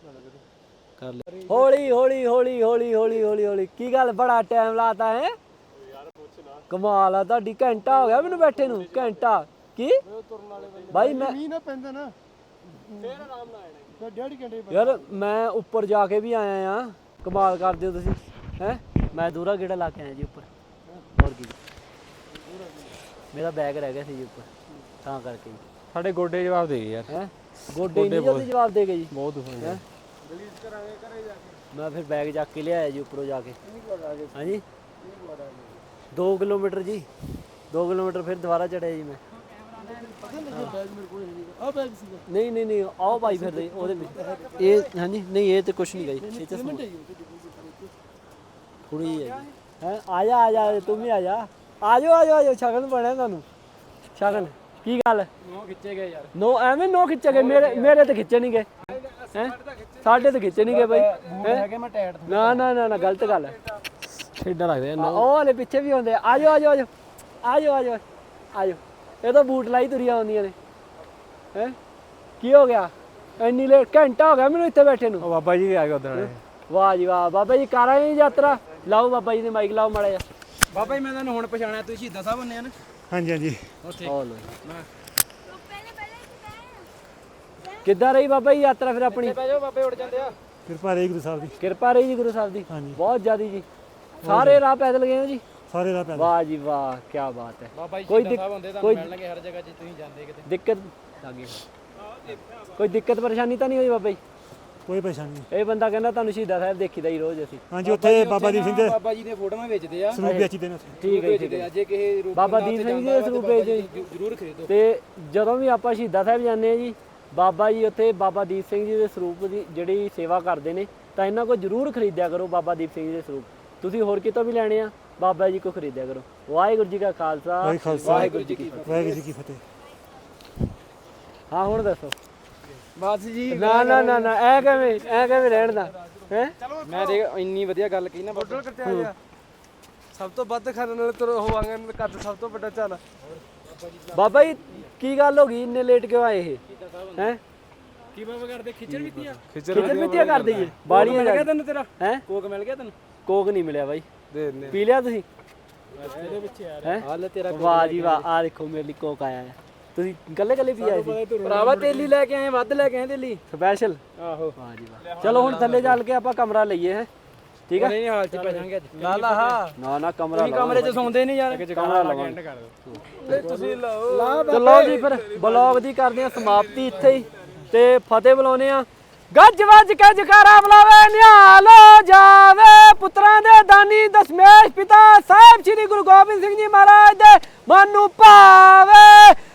B: ਕਰ ਲੈ। ਹੌਲੀ ਹੌਲੀ ਹੌਲੀ ਹੌਲੀ ਹੌਲੀ ਹੌਲੀ ਹੌਲੀ। ਕੀ ਗੱਲ ਬੜਾ ਟਾਈਮ ਲਾਤਾ ਹੈ? ਕਮਾਲ ਆ ਤੁਹਾਡੀ ਘੰਟਾ ਹੋ ਗਿਆ ਮੈਨੂੰ ਬੈਠੇ ਨੂੰ। ਘੰਟਾ। ਕੀ? ਬਾਈ ਮੈਂ
A: ਮੀਂਹ ਨਾ ਪੈਂਦਾ ਨਾ। ਫੇਰ ਆਰਾਮ ਨਾਲ ਆਣਾ ਡੇਢ ਘੰਟੇ
B: ਯਾਰ ਮੈਂ ਉੱਪਰ ਜਾ ਕੇ ਵੀ ਆਇਆ ਆ ਕਮਾਲ ਕਰਦੇ ਹੋ ਤੁਸੀਂ। ਹੈ? ਮੈਂ ਦੂਰਾ ਗੇੜਾ ਲਾ ਕੇ ਆਇਆ ਜੀ ਉੱਪਰ। ਹੋਰ ਕੀ। ਮੇਰਾ ਬੈਗ ਰਹਿ ਗਿਆ ਸੀ ਜੀ ਉੱਪਰ। ਤਾਂ ਕਰਕੇ। ਜੀ
A: ਸਾਡੇ ਗੋਡੇ ਜਵਾਬ ਦੇ ਗਏ ਯਾਰ।
B: ਹੈ? ਗੋਡੇ ਨਹੀਂ ਜਲਦੀ ਜਵਾਬ ਦੇ ਗਏ ਜੀ।
A: ਬਹੁਤ ਦੁਖਦੇ
B: ਹੈਂ? ਮੈਂ ਫਿਰ ਬੈਗ ਚੱਕ ਕੇ ਲਿਆਇਆ ਜੀ ਉੱਪਰੋਂ ਜਾ ਕੇ। ਹਾਂਜੀ? 2 ਕਿਲੋਮੀਟਰ ਜੀ। 2 ਕਿਲੋਮੀਟਰ ਫਿਰ ਦੁਬਾਰਾ ਚੜਿਆ ਜੀ ਮੈਂ। ਨਹੀਂ ਨਹੀਂ ਨਹੀਂ ਆਓ ਭਾਈ ਫਿਰ ਉਹਦੇ ਵਿੱਚ। ਇਹ ਹਾਂਜੀ ਨਹੀਂ ਇਹ ਤੇ ਕੁਛ ਨਹੀਂ ਗਈ ਇਹ ਤੇ ਥੋੜੀ ਹੈ ਹੈ? ਆ ਜਾ ਆ ਜਾ ਤੂੰ ਵੀ ਆ ਜਾ। ਆ ਜਾਓ ਆ ਜਾਓ ਆ ਜਾਓ ਸ਼ਗਨ ਬਣਿਆ ਤੁਹਾਨੂੰ। ਸ਼ਗਨ। ਕੀ ਗੱਲ?
D: ਨੋ ਖਿੱਚੇ ਗਏ ਯਾਰ।
B: ਨੋ ਐਵੇਂ ਨੋ ਖਿੱਚੇ ਗਏ? ਮੇਰੇ ਮੇਰੇ ਤੇ ਖਿੱਚੇ ਨਹੀਂ ਗਏ। ਹੈ? ਸਾਡੇ ਤੇ ਖਿੱਚੇ ਨਹੀਂ ਗਏ ਬਾਈ। ਹੈਂ?
D: ਹੈਗੇ ਮੈਂ
B: ਨਾ ਨਾ ਨਾ ਨਾ ਗਲਤ ਗੱਲ ਹੈ।
A: ਛੇਡਾ ਲੱਗਦੇ
B: ਆ, ਉਹ ਵਾਲੇ ਪਿੱਛੇ ਵੀ ਹੁੰਦੇ ਆ। ਆ ਜਾਓ ਆ ਜਾਓ ਆ ਜਾਓ ਆ ਜਾਓ ਆ ਜਾਓ ਆ ਜਾਓ ਇਹ ਤਾਂ ਬੂਟ ਲਾਈ ਤੁਰੀਆਂ ਆਉਂਦੀਆਂ ਨੇ। ਹੈ? ਕੀ ਹੋ ਗਿਆ? ਇੰਨੀ ਲੇਟ ਘੰਟਾ ਹੋ ਗਿਆ ਮੈਨੂੰ ਇੱਥੇ ਬੈਠੇ ਨੂੰ।
A: ਉਹ ਬਾਬਾ ਜੀ ਵੀ ਆ ਗਏ ਉਧਰ
B: ਵਾਹ ਜੀ ਵਾਹ। ਬਾਬਾ ਜੀ ਕਰ ਆਏ ਜੀ ਯਾਤਰਾ। ਲਾਓ ਬਾਬਾ ਜੀ ਨੇ ਮਾਈਕ ਲਾਓ ਮਾੜਾ ਜਿਹਾ।
D: ਬਾਬਾ ਜੀ ਮੈਂ ਤੁਹਾਨੂੰ ਹੁਣ ਪਛਾਣਿਆ। ਤੁਸੀਂ ਸ਼ਹੀਦਾਂ ਸਾਹਿਬ ਹੁੰਨੇ ਆ ਨਾ।
A: ਹਾਂਜੀ ਹਾਂਜੀ।
D: ਉੱਥੇ।
B: ਕਿੱਦਾਂ ਰਹੀ ਬਾਬਾ ਜੀ ਯਾਤਰਾ ਫਿਰ ਆਪਣੀ?
D: ਬਹਿ ਜਾਓ ਬਾਬੇ ਉੱਡ ਜਾਂਦੇ ਆ।
A: ਕਿਰਪਾ ਰਹੀ ਗੁਰੂ ਸਾਹਿਬ ਦੀ।
B: ਕਿਰਪਾ ਰਹੀ ਜੀ ਗੁਰੂ ਸਾਹਿਬ ਦੀ।
A: ਹਾਂਜੀ।
B: ਬਹੁਤ ਜ਼ਿਆਦੀ ਜੀ। ਸਾਰੇ ਰਾਹ ਪੈਦਲ ਗਏ ਹੋ ਜੀ?
A: ਸਾਰੇ ਰਾਹ ਪੈਦਲ।
B: ਵਾਹ ਜੀ ਵਾਹ ਕੀ ਬਾਤ ਹੈ।
D: ਬਾਬਾ ਜੀ
B: ਕੋਈ
D: ਸ਼ਹੀਦਾਂ
B: ਦਿੱਕ-
D: ਸਾਹਿਬ ਹੁੰਦੇ
B: ਕੋਈ-
D: ਤੁਹਾਨੂੰ ਮਿਲਣਗੇ ਹਰ ਜਗ੍ਹਾ 'ਚ ਤੁਸੀਂ ਜਾਂਦੇ ਕਿਤੇ।
B: ਦਿੱਕਤ ਲੱਗੀ ਕੋਈ ਦਿੱਕਤ ਪਰੇਸ਼ਾਨੀ ਤਾਂ ਨਹੀਂ ਹੋਈ ਬਾਬਾ ਜੀ?
A: ਕੋਈ ਪਰੇਸ਼ਾਨੀ ਨਹੀਂ।
B: ਇਹ ਬੰਦਾ ਕਹਿੰਦਾ ਤੁਹਾਨੂੰ ਸ਼ਹੀਦਾਂ ਸਾਹਿਬ ਦੇਖੀਦਾ ਹੀ ਰੋਜ਼ ਅਸੀਂ।
A: ਹਾਂਜੀ ਉੱਥੇ ਬਾਬਾ ਦੀਪ ਸਿੰਘ ਦੇ
D: ਬਾਬਾ ਜੀ ਦੀਆਂ ਫੋਟੋਆਂ ਵੇਚਦੇ ਆ।
A: ਸਰੂਪ ਵੇਚੀ ਦੇ ਨੇ ਉੱਥੇ।
B: ਠੀਕ ਹੈ ਜੀ, ਠੀਕ
D: ਵੇਚਦੇ
B: ਹੈ
D: ਜੇ ਕਿਸੇ ਰੂਪ
B: ਬਾਬਾ ਦੀਪ ਸਿੰਘ ਦੇ ਸਰੂਪ ਵੇਚਦੇ।
D: ਜ਼ਰੂਰ ਖਰੀਦੋ।
B: ਤੇ ਜਦੋਂ ਵੀ ਆਪਾਂ ਸ਼ਹੀਦਾਂ ਸਾਹਿਬ ਜਾਂਦੇ ਆ ਜੀ ਬਾਬਾ ਜੀ ਉੱਥੇ ਬਾਬਾ ਦੀਪ ਸਿੰਘ ਜੀ ਦੇ ਸਰੂਪ ਦੀ ਜਿਹੜੀ ਸੇਵਾ ਕਰਦੇ ਨੇ ਤਾਂ ਇਹਨਾਂ ਕੋਲ ਜ਼ਰੂਰ ਖਰੀਦਿਆ ਕਰੋ ਬਾਬਾ ਦੀਪ ਸਿੰਘ ਜੀ ਦੇ ਸਰੂਪ। ਤੁਸੀਂ ਹੋਰ ਕਿਤੋਂ ਵੀ ਲੈਣੇ ਆ ਬਾਬਾ ਜੀ ਕੋ ਖਰੀਦਿਆ ਕਰੋ। ਵਾਹਿਗੁਰੂ ਜੀ ਕਾ ਖਾਲਸਾ।
A: ਵਾਹਿਗੁਰੂ
B: ਜੀ ਕੀ ਫਤਿਹ।
A: ਵਾਹਿਗੁਰੂ ਜੀ ਕੀ ਫਤਿਹ।
B: ਹਾਂ ਹੁਣ ਦੱਸੋ।
D: ਬਸ ਜੀ
B: ਨਾ ਨਾ ਨਾ ਨਾ ਐ ਕਿਵੇਂ ਐ ਕਿਵੇਂ ਰਹਿਣ ਦਾ? ਹੈ?
D: ਮੈਂ ਦੇਖ ਇੰਨੀ ਵਧੀਆ ਗੱਲ ਕਹੀ ਨਾ ਬਾਬਾ
A: ਸਭ ਤੋਂ ਵੱਧ ਖਾਣ ਨਾਲ ਤੁਰ ਹੋਵਾਂਗੇ ਕੱਦ ਸਭ ਤੋਂ ਵੱਡਾ ਝਾਲਾ।
B: ਬਾਬਾ ਜੀ ਕੀ ਗੱਲ ਹੋ ਗਈ? ਇੰਨੇ ਲੇਟ ਕਿਉਂ ਆਏ ਇਹ? ਹੈ?
D: ਕੀ ਬਾਬਾ ਕਰਦੇ ਖਿਚੜ ਵੀ ਤੀਆਂ
B: ਕਿੱਧਰ ਮਿੱਤੀਆਂ ਕਰਦੇ ਜੀ ਬਾੜੀਆਂ
D: ਮਿਲ ਗਿਆ
B: ਜਾ
D: ਤੈਨੂੰ ਤੇਰਾ?
B: ਹੈ?
D: ਕੋਕ ਮਿਲ ਗਿਆ ਤੈਨੂੰ?
B: ਕੋਕ ਨਹੀਂ ਮਿਲਿਆ ਬਾਈ। ਪੀ ਲਿਆ ਤੁਸੀਂ?
D: ਇਹਦੇ ਵਿੱਚ ਯਾਰ
B: ਹੈ?
D: ਹਾਲ ਤੇਰਾ
B: ਵਾਹ ਜੀ ਵਾਹ ਆ ਦੇਖੋ ਮੇਰੇ ਲਈ ਕੋਕ ਆਇਆ ਹੈ। ਤੁਸੀਂ ਇਕੱਲੇ ਇਕੱਲੇ ਪੀ ਆਏ ਸੀ।
D: ਭਰਾਵਾ ਤੇਲੀ ਲੈ ਕੇ ਆਏ ਵੱਧ ਲੈ ਕੇ ਆਏ ਤੇਲੀ।
B: ਸਪੈਸ਼ਲ
D: ਆਹੋ।
B: ਵਾਹ ਜੀ ਵਾਹ। ਚਲੋ ਹੁਣ ਥੱਲੇ ਚੱਲ ਕੇ ਆਪਾਂ ਕਮਰਾ ਲਈਏ ਹੈ। ਠੀਕ ਹੈ
D: ਨਹੀਂ ਹਾਲ ਚ ਪੈ ਜਾਾਂਗੇ ਅੱਜ। ਲਾ ਲਾ ਹਾਂ।
B: ਨਾ ਨਾ ਕਮਰਾ
D: ਤੁਸੀਂ ਕਮਰੇ 'ਚ ਸੌਂਦੇ ਨਹੀਂ ਯਾਰ।
B: ਕਮਰਾ ਲਵਾਂਗੇ।
A: ਤੁਸੀਂ ਲਓ।
B: ਚਲੋ ਜੀ ਫਿਰ ਬਲੌਗ ਦੀ ਕਰਦੇ ਆ ਸਮਾਪਤੀ ਇੱਥੇ ਹੀ। ਤੇ ਫਤਿਹ ਬੁਲਾਉਨੇ ਆ ਗੱਜ ਵੱਜ ਕੇ ਜਕਾਰਾ ਬੁਲਾਵੇ ਨਿਹਾਲ ਜਾਵੇ। ਪੁੱਤਰਾਂ ਦੇ ਦਾਨੀ ਦਸ਼ਮੇਸ਼ ਪਿਤਾ ਸਾਹਿਬ ਸ੍ਰੀ ਗੁਰੂ ਗੋਬਿੰਦ ਸਿੰਘ ਜੀ ਮਹਾਰਾਜ ਦੇ ਮਨ ਨੂੰ ਭਾਵੇ।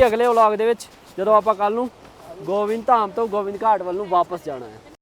B: ਜੀ ਅਗਲੇ ਵਲੌਗ ਦੇ ਵਿੱਚ, ਜਦੋਂ ਆਪਾਂ ਕੱਲ ਨੂੰ ਗੋਬਿੰਦ ਧਾਮ ਤੋਂ ਗੋਬਿੰਦ ਘਾਟ ਵੱਲ ਨੂੰ ਵਾਪਸ ਜਾਣਾ ਹੈ।